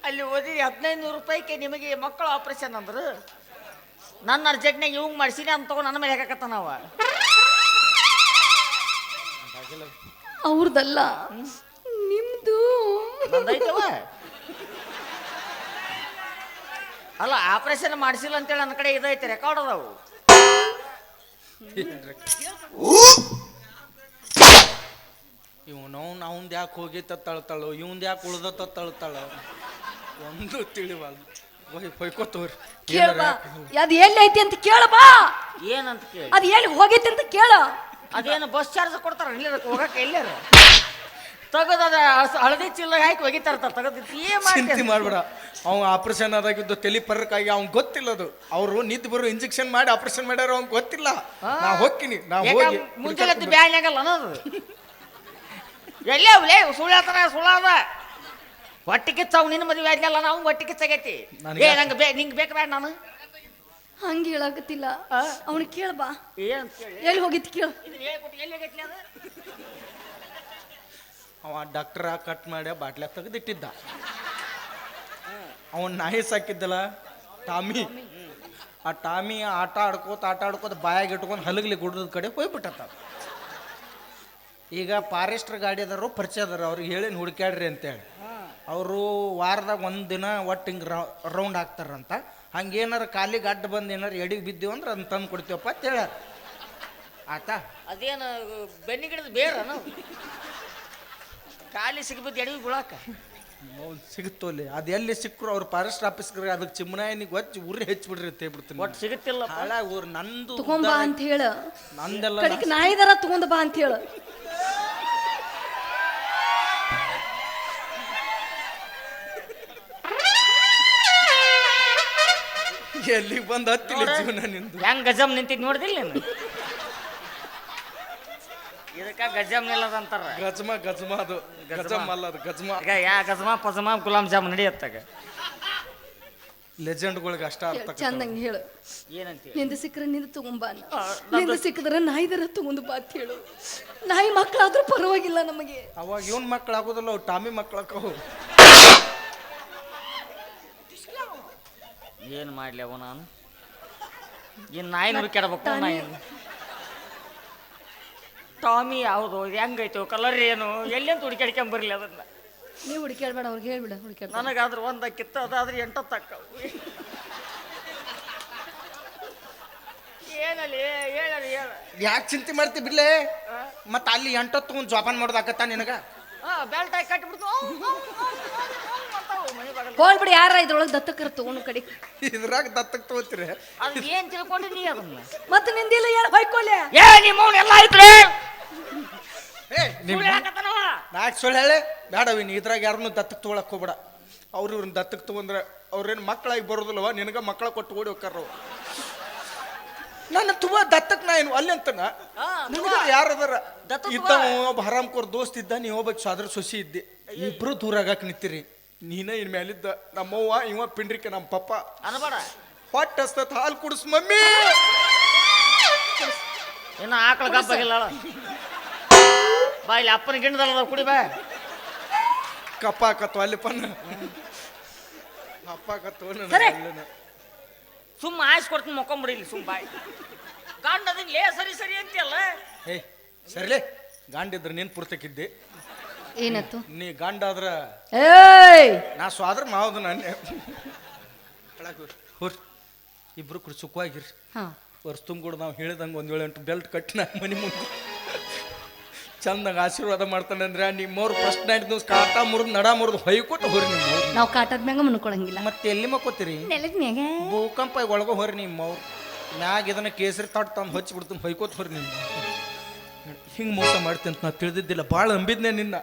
ಅಲ್ಲಿ ಓದಿ ಹದಿನೈದು ನೂರು ರೂಪಾಯಿಗೆ ನಿಮಗೆ ಮಕ್ಕಳು ಆಪರೇಷನ್ ಅಂದ್ರು. ನನ್ನ ಅರ್ಜೆಂಟ್ನಾಗ ಇವಂಗ್ ಮಾಡಿಸಿನಿ ಅಂತ ತಗೊಂಡು ನನ್ನ ಮೇಲೆ ಹಾಕತ್ತ ನಾವ ಅವ್ರದಲ್ಲ. ನಿಮ್ದು. ನಂದೈತವ ಅಲ್ಲ ಆಪರೇಷನ್ ಮಾಡಿಸಿಲ್ಲ ಅಂತೇಳಿ ನನ್ನ ಕಡೆ ಇದೈತೆ ರೆಕಾರ್ಡ್ ಅದಾವು. ಇವನು ಅವ್ನ ಅವಂದ್ ಯಾಕೆ ಹೋಗಿತ್ತ ತಳ್ತಾಳು ಇವಂದ್ ಯಾಕೆ ಉಳ್ದತ್ತ ತಳ್ತಾಳ? ಒಂದು ತಿಳಿವಲ್ಲ ಹೋಯ್ ಹೊಯ್ಕೋತವ್ರಿ ಕೇಳಬಾ ಅದು ಎಲ್ಲಿ ಐತಿ ಅಂತ ಕೇಳಬಾ ಏನಂತ ಕೇಳಿ? ಅದು ಎಲ್ಲಿ ಹೋಗೈತಿ ಅಂತ ಕೇಳ. ಅದೇನು ಬಸ್ ಚಾರ್ಜ್ ಕೊಡ್ತಾರ ಇಲ್ಲಿ ಹೋಗಕ್ಕೆ ಎಲ್ಲಾರ ತಗದ ಹಳದಿ ಚಿಲ್ಲ ಹಾಕಿ ಒಗಿತಾರ ತಗದ ಏನ್ ಚಿಂತೆ ಮಾಡ್ಬೇಡ. ಅವ ಆಪರೇಷನ್ ಆದಾಗಿದ್ದು ತಲೆ ಪರ್ರಕ್ಕಾಗಿ ಅವ್ನ್ ಗೊತ್ತಿಲ್ಲ ಅದು. ಅವರು ನಿದ್ದೆ ಬರೋ ಇಂಜೆಕ್ಷನ್ ಮಾಡಿ ಆಪರೇಷನ್ ಮಾಡ್ಯಾರ ಅವ್ನ್ ಗೊತ್ತಿಲ್ಲ. ನಾ ಹೋಗ್ತೀನಿ ನಾ ಹೋಗಿ ಮುಂಜಾನೆ ಬ್ಯಾನ್ ಆಗಲ್ಲ ಅನ್ನೋದು? ಎಲ್ಲೇ ಅವಲೇ ಸುಳ್ಳಾತನ ಸುಳ್ಳಾದ ಹೊಟ್ಟೆ ಕಿಚ್ಚಾವ್ ನಿನ್ನ ಮದುವೆ ಆಗಲ್ಲ ನಾವು ಹೊಟ್ಟೆ ಕಿಚ್ಚಾಗೈತಿ. ಏ ನಂಗೆ ಬೇ ನಿಂಗೆ ಬೇಕು ಬೇಡ ನಾನು. ಹಂಗೆ ಹೇಳಕತ್ತಿಲ್ಲ. ಅವನು ಕೇಳ್ಬಾ ಏನಂತ ಕೇಳಿ? ಎಲ್ಲಿ ಹೋಗಿತ್ತು ಕೇಳ. ಇದನ್ನ ಹೇಳ್ಕೊಟ್ಟು ಎಲ್ಲಿ ಆಗೈತಿ ಅದು? ಅವ ಡಾಕ್ಟರ್ ಕಟ್ ಮಾಡಿ ಬಾಟ್ಲ ತೆಗೆದಿಟ್ಟಿದ್ದ. ಅವನ್ ನಾಯಿ ಸಾಕಿದ್ದಲ್ಲ ಟಾಮಿ. ಆ ಟಾಮಿ ಆಟ ಆಡ್ಕೋತ ಆಟ ಆಡ್ಕೋತ ಬಾಯಾಗ ಇಟ್ಕೊಂಡು ಹಲಗಲಿ ಗುಡ್ಡದ ಕಡೆ ಹೋಗ್ಬಿಟ್ಟತ್ತ ಈಗ ಫಾರೆಸ್ಟ್ರ್ ಗಾಡಿ ಅದಾರು ಪರಿಚಯ ಅದಾರ ಅವ್ರಿಗೆ ಹೇಳಿ ಹುಡುಕ್ಯಾಡ್ರಿ ಅಂತೇಳಿ. ಅವರು ವಾರದಾಗ ಒಂದು ದಿನ ಒಟ್ಟು ಹಿಂಗೆ ರೌಂಡ್ ಹಾಕ್ತಾರಂತ. ಹಂಗೇನಾರ ಕಾಲಿಗೆ ಅಡ್ಡ ಬಂದು ಏನಾರು ಎಡಿಗೆ ಬಿದ್ದೀವಿ ಅಂದ್ರೆ ಅದನ್ನ ತಂದು ಕೊಡ್ತೀವಪ್ಪ ಅಂತ ಹೇಳ ಆತಾ? ಅದೇನು ಬೆನ್ನಿ ಗಿಡದ ಬೇರ ನಾವು? ಖಾಲಿ ಸಿಗ್ಬಿದ್ದು ಎಡವಿ ಬಿಳಾಕ? ಅವ್ನು ಸಿಗುತ್ತೋಲಿ ಅದು ಎಲ್ಲಿ ಸಿಕ್ಕರು ಅವ್ರ ಫಾರೆಸ್ಟ್ ಆಫೀಸ್ಗೆ ಅದಕ್ಕೆ ಚಿಮ್ಮನಾಯನಿಗೆ ಒಚ್ಚಿ ಉರಿ ಹೆಚ್ಚಿಬಿಡ್ರಿ ಅಂತ ಹೇಳ್ಬಿಡ್ತೀನಿ ಒಟ್ಟು ಸಿಗುತ್ತಿಲ್ಲ ಊರು ನಂದು ತಗೊಂಬ ಅಂತ ಹೇಳ. ನಂದೆಲ್ಲ ನಾಯಿದರ ತಗೊಂಡ್ ಬಾ ಅಂತ ಹೇಳ. ಎಲ್ಲಿಗೆ ಬಂದು ಹತ್ತಿಲ್ಲ ಜೀವನ ನಿಂದು? ಹೆಂಗ್ ಗಜಮ್ ನಿಂತಿದ್ ನೋಡಿದಿಲ್ಲ ನೀನು? ಇದಕ್ಕ ಗಜಮ್ ನಿಲ್ಲದಂತಾರ ಗಜಮ ಗಜಮ ಅದು. ಗಜಮ್. ಅಲ್ಲ ಅದು ಗಜಮ. ಈಗ ಯಾ ಗಜಮ ಪಜಮ ಗುಲಾಬ್ ಜಾಮ್ ನಡೆಯತ್ತಾಗ ಲೆಜೆಂಡ್ಗಳಿಗೆ ಅಷ್ಟ ಅರ್ಥ ಚಂದಂಗೆ ಹೇಳು. ಏನಂತ ನಿಂದ ಸಿಕ್ಕರೆ ನಿಂದ ತಗೊಂಬ ಆ, ನಿಂದ ಸಿಕ್ಕಿದ್ರೆ ನಾಯಿದರ ತಗೊಂಡು ಬಾ ಅಂತ ಹೇಳು. ನಾಯಿ ಮಕ್ಕಳಾದ್ರೂ ಪರವಾಗಿಲ್ಲ ನಮಗೆ. ಅವಾಗ ಇವನ್ ಮಕ್ಳು ಆಗೋದಿಲ್ಲ ಅವು ಟಾಮಿ ಮಕ್ಳಕ್ಕವು ಏನ್ ಮಾಡಲಿ ಅವ ನಾನು? ಇನ್ನು ನಾಯಿ ನೋಡಿ ಕೆಡಬೇಕು ನಾಯಿ. ಟಾಮಿ ಯಾವುದು? ಹೆಂಗೈತು ಕಲರ್ ಏನು? ಎಲ್ಲೆಂತ ಹುಡುಕಾಡ್ಕೊಂಡ್ ಬರಲಿ ಅದನ್ನ. ನೀವು ಹುಡುಕ್ಯಾಡ್ಬೇಡ ಅವ್ರಿಗೆ ಹೇಳ್ಬಿಡ ಹುಡುಕ್ಯಾಡ ನನಗಾದ್ರೆ ಒಂದಕ್ಕಿತ್ತು ಅದಾದ್ರೆ ಎಂಟತ್ತಕ್ಕವು ಏನಲ್ಲಿ ಹೇಳಲಿ ಹೇಳ. ಯಾಕೆ ಚಿಂತೆ ಮಾಡ್ತಿ ಬಿಡ್ಲೆ? ಮತ್ತೆ ಅಲ್ಲಿ ಎಂಟತ್ತು ತಗೊಂಡ್ ಜೋಪಾನ ಮಾಡೋದಾಕತ್ತ ನಿನಗ? ಬೆಲ್ಟ್ ಹಾಕಿ ಕಟ್ಬಿಡ್ತು. ಹೋಗ್ಬಿಡಿ ಯಾರ ಇದ್ರೊಳಗೆ ದತ್ತಕರ ತಗೊಂಡು ಕಡೆ. ಇದ್ರಾಗ ದತ್ತಕ್ ತಗೋತಿರಿ? ಅದು ಏನ್ ತಿಳ್ಕೊಂಡಿನಿ ಅದನ್ನ? ಮತ್ತೆ ನಿಂದಿಲ್ಲ ಏನು ಹೊಯ್ಕೊಲ್ಯ ಏ ನಿಮ್ಮ ಎಲ್ಲ ಐತ್ರಿ. ನಾಕ್ ಸುಳ್ಳು ಹೇಳಿ? ಬೇಡವಿನ್ ಇದ್ರಾಗ ಯಾರನ್ನು ದತ್ತಕ್ ತಗೊಳಕ್ ಹೋಗ್ಬೇಡ. ಅವ್ರು ಇವ್ರನ್ನ ದತ್ತಕ್ ತಗೊಂಡ್ರೆ ಅವ್ರೇನು ಮಕ್ಕಳಾಗಿ ಬರೋದಿಲ್ಲವ? ನಿನಗ ಮಕ್ಕಳ ಕೊಟ್ಟು ಓಡಿ ಹೋಗ್ಕಾರ ನನ್ನ ತುಂಬ ದತ್ತಕ್ ನಾ ಏನು ಅಲ್ಲಿ ಅಂತನ? ಯಾರದಾರ. ಇದ್ದ ಒಬ್ಬ ಹರಾಮ್ಕೋರ್ ದೋಸ್ತ್ ಇದ್ದ ನೀ ಒಬ್ಬ ಸಾದ್ರ ಸೊಸಿ ಇದ್ದಿ. ಇಬ್ರು ದೂರ ಆಗಾಕ್ ನಿಂತಿರಿ. ನೀನ ಇನ್ ಮೇಲಿದ್ದ ನಮ್ಮವ್ವ ಇವ ಪಿಂಡ್ರಿಕೆ ನಮ್ಮ ಪಪ್ಪ. ಅನ್ಬೇಡ. ಹೊಟ್ಟ ಹಸ್ತತ್ ಹಾಲು ಕುಡಿಸ್ ಮಮ್ಮಿ. ಇನ್ನು ಆಕಳ ಕಪ್ಪಾಗಿಲ್ಲ ಬಾ ಇಲ್ಲಿ ಅಪ್ಪನ ಗಿಣ್ಣದಲ್ಲ ಕುಡಿ ಬಾ. ಕಪ್ಪ ಹಾಕತ್ತು ಅಲ್ಲಿ ಪನ್ನ. ಅಪ್ಪ ಹಾಕತ್ತು ಸರಿ. ಸುಮ್ಮ ಆಯ್ಸ್ ಕೊಡ್ತೀನಿ ಮೊಕ್ಕೊಂಬಿಡಿ ಇಲ್ಲಿ ಸುಮ್ಮ ಬಾಯ್. ಗಂಡ ಅದನ್ನ ಲೇ ಸರಿ ಸರಿ ಅಂತೀಯಲ್ಲ? ಏ ಸರಿಲೇ. ಗಾಂಡಿದ್ರ ನೀನ್ ಪುರ್ತಕ್ಕಿದ್ದೆ ಏನತ್ತು? ನೀ ಗಂಡ ಆದ್ರ ಏಯ್! ನಾ ಸ್ವಾದ್ರ ಮಾವದು ನಾನೇ. ಹೋರ್. ಇಬ್ರು ಕೂಡ ಸುಖವಾಗಿರಿ. ಹಾ. ವರ್ಷ ತುಂಬಿಡು ನಾವು ಹೇಳಿದಂಗೆ ಒಂದು ಏಳು ಎಂಟು ಬೆಲ್ಟ್ ಕಟ್ಟಿ ನಾನು ಮನೆ ಮುಂದೆ. ಚಂದಾಗ ಆಶೀರ್ವಾದ ಮಾಡ್ತಾನೆ ಅಂದ್ರೆ ನಿಮ್ಮವ್ರು ಫಸ್ಟ್ ನೈಟ್ ದಿವಸ ಕಾಟ ಮುರಿದು ನಡ ಮುರಿದು ಹೊಯ್ಕೊಟ್ಟು ಹೋರಿ ನಿಮ್ಮ ನಾವು ಕಾಟದ ಮ್ಯಾಗ ಮುನ್ಕೊಳಂಗಿಲ್ಲ. ಮತ್ತೆ ಎಲ್ಲಿ ಮಕ್ಕೋತೀರಿ? ನೆಲದ ಮ್ಯಾಗ. ಭೂಕಂಪ ಒಳಗ ಹೋರಿ ನಿಮ್ಮವ್ರು. ಮ್ಯಾಗ ಇದನ್ನ ಕೇಸರಿ ತಾಟ್ ತಂದು ಹಚ್ಚಿ ಬಿಡ್ತೀನಿ ಹೊಯ್ಕೋತ ಹೋರಿ ನಿಮ್ಮ ಹಿಂಗೆ ಮೋಸ ಮಾಡ್ತೀನಿ ಅಂತ ನಾ ತಿಳಿದಿದ್ದಿಲ್ಲ ಭಾಳ ನಂಬಿದ್ನೆ ನಿನ್ನ.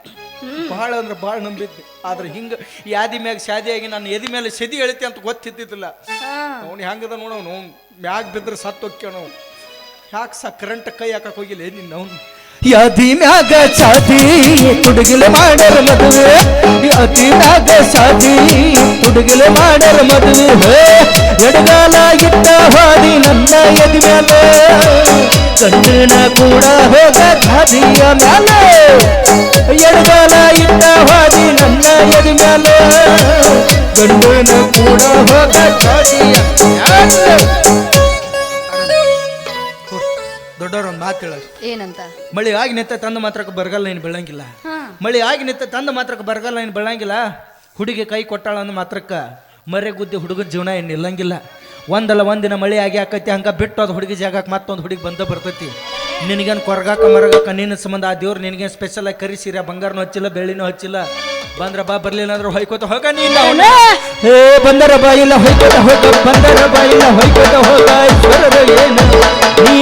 ಭಾಳ ಅಂದ್ರೆ ಬಹಳ ನಂಬಿದ್ದೆ. ಆದ್ರೆ ಹಿಂಗ ಯಾದಿ ಮ್ಯಾಗ ಶಾದಿಯಾಗಿ ನಾನು ಎದಿ ಮೇಲೆ ಸದಿ ಎಳಿತೆ ಅಂತ ಗೊತ್ತಿದ್ದಿದ್ದಿಲ್ಲ. ಅವ್ನು ಹೆಂಗದ ನೋಡೋನು ಅವ್ನು. ಮ್ಯಾಗ ಬಿದ್ರೆ ಸತ್ತು ಹೋಗ್ಯಾನ ಯಾಕೆ ಸ ಕರೆಂಟ್ ಕೈ ಹಾಕಕ್ ಹೋಗಿಲ್ಲ? ನಿನ್ನ ಅವನು. ಯಾದಿ ಮ್ಯಾಗ ಶಾದಿ ತುಡುಗಿಲೆ ಮಾಡರ ಮದುವೆ. ಯಾದಿ ಮ್ಯಾಗ ಶಾದಿ ತುಡುಗಿಲೆ ಮಾಡರ ಮದುವೆ. ಹೇ, ಎಡಗಾಲ ಇಟ್ಟ ಹಾದಿ ನನ್ನ ಎದಿ ಮೇಲೆ ಕಣ್ಣಿನ ಕೂಡ ಹೋಗ ಹಾದಿಯ ಮೇಲೆ ಎಡಗಾಲ ಇಟ್ಟ ಹಾದಿ ನನ್ನ ಎದಿ ಮೇಲೆ ಕಣ್ಣಿನ ಕೂಡ ಹೋಗ ಹಾದಿಯ ಮಾತು ಹೇಳ. ಏನಂತ? ಮಳಿ ಆಗಿ ನಿಂತ ತಂದ ಮಾತ್ರಕ್ಕೆ ಬರಗಾಲ ನೀನು ಬೆಳಂಗಿಲ್ಲ. ಹಾ. ಮಳಿ ಆಗಿ ನಿಂತ ತಂದ ಮಾತ್ರಕ್ಕೆ ಬರಗಾಲ ಏನು ಬೆಳಂಗಿಲ್ಲ. ಹುಡುಗಿ ಕೈ ಕೊಟ್ಟಾಳ ಅಂದ ಮಾತ್ರಕ್ಕೆ ಮರೆ ಗುದ್ದಿ ಹುಡುಗನ ಜೀವನ ಏನು ನಿಲ್ಲಂಗಿಲ್ಲ ಒಂದಲ್ಲ ಒಂದಿನ ಮಳೆ ಆಗಿ ಆಕೈತಿ, ಹಂಗ ಬಿಟ್ಟು ಅದು ಹುಡುಗಿ ಜಾಗಕ್ಕೆ ಮತ್ತೊಂದು ಹುಡುಗಿ ಬಂದ ಬರ್ತೈತಿ. ನಿನಗೇನು ಕೊರಗಾಕ ಮರಗಾಕ, ನಿನ್ನ ಸಂಬಂಧ ಆ ದೇವ್ರು ನಿನಗೇನು ಸ್ಪೆಷಲ್ ಆಗಿ ಕರಿಸಿರ? ಬಂಗಾರನೂ ಹಚ್ಚಿಲ್ಲ, ಬೆಳ್ಳಿನೂ ಹಚ್ಚಿಲ್ಲ. ಬಂದ್ರ ಬಾ, ಬರ್ಲಿಲ್ಲ ಅಂದ್ರೆ ಹೊಯ್ಕೋತ ಹೋಗ ನೀನು. ಹೇ ಬಂದರ ಇಲ್ಲ ಹೊಯ್ಕೋತ ಹೋಗ, ಬಂದರ ಇಲ್ಲ ಹೊಯ್ಕೋತ ಹೋಗ ನೀ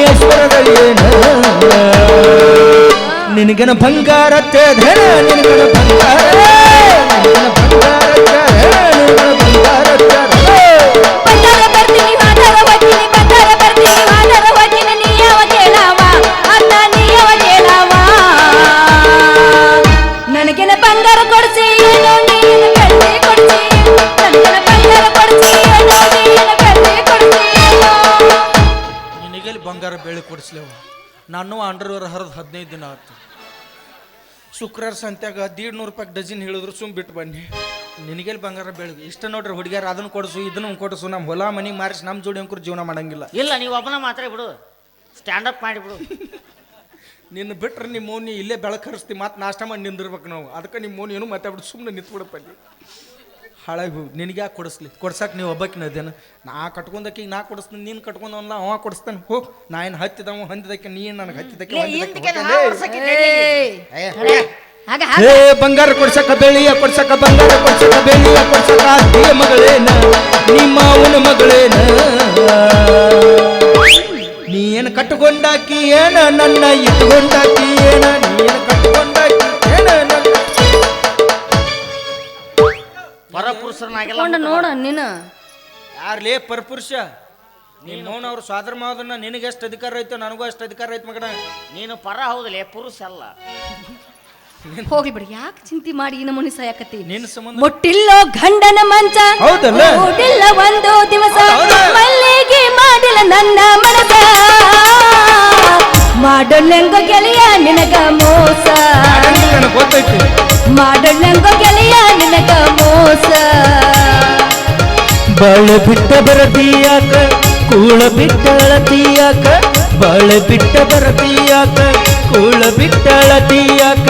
ಬಂಗಾರ ಧನ ನಿನಗನ ಬಂಗಾರ ಬಂಗಾರ ಬಂಗಾರ ಬೆಳೆ ಕೊಡಿಸ್ಲೇವ. ನಾನು ಅಂಡರ್ವೇರ್ ಹರಿದು ಹದಿನೈದು ದಿನ ಆಯ್ತು. ಶುಕ್ರವಾರ ಸಂತ್ಯಾಗ ದೀಡ್ ನೂರು ರೂಪಾಯಿ ಡಜನ್ ಹೇಳಿದ್ರು ಸುಮ್ಮ ಬಿಟ್ಟು ಬನ್ನಿ. ನಿನಗೆಲ್ಲಿ ಬಂಗಾರ ಬೆಳಗ್ಗೆ ಇಷ್ಟ ನೋಡ್ರಿ ಹುಡುಗಿಯರು ಅದನ್ನು ಕೊಡಿಸು ಇದನ್ನು ಕೊಡಿಸು ನಮ್ಮ ಹೊಲ ಮನೆ ಮಾರಿಸಿ ನಮ್ಮ ಜೋಡಿ ಅಂಕರು ಜೀವನ ಮಾಡಂಗಿಲ್ಲ. ಇಲ್ಲ ನೀವು ಒಬ್ಬನ ಮಾತ್ರ ಬಿಡು. ಸ್ಟ್ಯಾಂಡಪ್ ಮಾಡಿಬಿಡು <laughs> ನಿನ್ನ ಬಿಟ್ರೆ ನಿಮ್ಮ ಮೌನಿ ಇಲ್ಲೇ ಬೆಳಕರಿಸ್ತಿ ಮತ್ತೆ ನಾಷ್ಟ ಮಾಡಿ ನಿಂದಿರ್ಬೇಕು ನಾವು. ಅದಕ್ಕೆ ನಿಮ್ಮ ಮೌನಿ ಏನು ಮಾತಾಡ್ಬಿಟ್ಟು ಸುಮ್ಮನೆ ನಿಂತ್ಬಿಡಪ್ಪ ಅಲ್ಲಿ ಹಾಳಾಗಿ ಹೋಗಿ ನಿನಗೆ ಯಾಕೆ ಕೊಡಿಸ್ಲಿ? ಕೊಡ್ಸಕ್ಕೆ ನೀವು ಒಬ್ಬಕ್ಕಿನದೇನು ಅದೇನು? ನಾ ಕಟ್ಕೊಂಡಕ್ಕೆ ನಾ ಕೊಡಿಸ್ತೀನಿ ನೀನು ಕಟ್ಕೊಂಡವನ್ನ ಅವ ಕೊಡಿಸ್ತಾನೆ. ಹೋಗ್ ನಾ ಏನು ಹತ್ತಿದವ ಹೊಂದಿದಕ್ಕೆ ನೀನು ನನಗೆ ಹತ್ತಿದಕ್ಕೆ ಹೇ ಬಂಗಾರ ಕೊಡ್ಸಕ ಬೆಳ್ಳಿಯ ಕೊಡ್ಸಕ ಬಂಗಾರ ಕೊಡ್ಸಕ ಬೆಳಿಯ ಕೊಡ್ಸಕ ಅತ್ತಿಯ ಮಗಳೇನ? ನಿಮ್ಮ ಅವನ ಮಗಳೇನ? ನೀ ಏನು ಕಟ್ಟುಕೊಂಡಾಕಿ ಏನ ನನ್ನ ಇಟ್ಕೊಂಡಾಕಿ ಏನ? ನೀ ಪರಪುರುಷರನ್ನಾಗೆಲ್ಲ ಕೊಂಡ ನೋಡ ನೀನು. ಯಾರ್ಲೇ ಪರಪುರುಷ ನೀನು ಮೌನ ಅವ್ರು ಸ್ವಾದ್ರ ನಿನಗೆ ಎಷ್ಟು ಅಧಿಕಾರ ಐತೋ ನನಗೂ ಅಷ್ಟು ಅಧಿಕಾರ ಐತೆ ಮಗನ. ನೀನು ಪರ ಹೌದಲೇ ಪುರುಷ ಅಲ್ಲ. ಹೋಗ್ಲಿ ಬಿಡಿ ಯಾಕೆ ಚಿಂತೆ ಮಾಡಿ ಈ ನಮೂನಿ ಸಾಯಕತ್ತಿ? ನಿನ್ನ ಸಂಬಂಧ ಮುಟ್ಟಿಲ್ಲೋ ಗಂಡನ ಮಂಚ ಹೌದಲ್ಲ? ಮುಟ್ಟಿಲ್ಲ ಒಂದು ದಿವಸ ಮಲ್ಲಿಗೆ ಮಾಡಿಲ್ಲ ನನ್ನ ಮನಸ. ಮಾಡೋಣ ಗೆಳೆಯ ನಿನಗ ಮೋಸ. ಮಾಡೋಣ ಗೊತ್ತೈತಿ. ಮಾಡಲೆಂಗೋ ಬಾಳೆ ಬಿಟ್ಟ ಬರತೀಯಾಕ ಕೂಳ ಬಿಟ್ಟ ಬಳೆ ಬಿಟ್ಟ ಬರತೀಯಾಕ ಕೂಳ ಬಿಟ್ಟ ಅಳತೀಯಾಕ,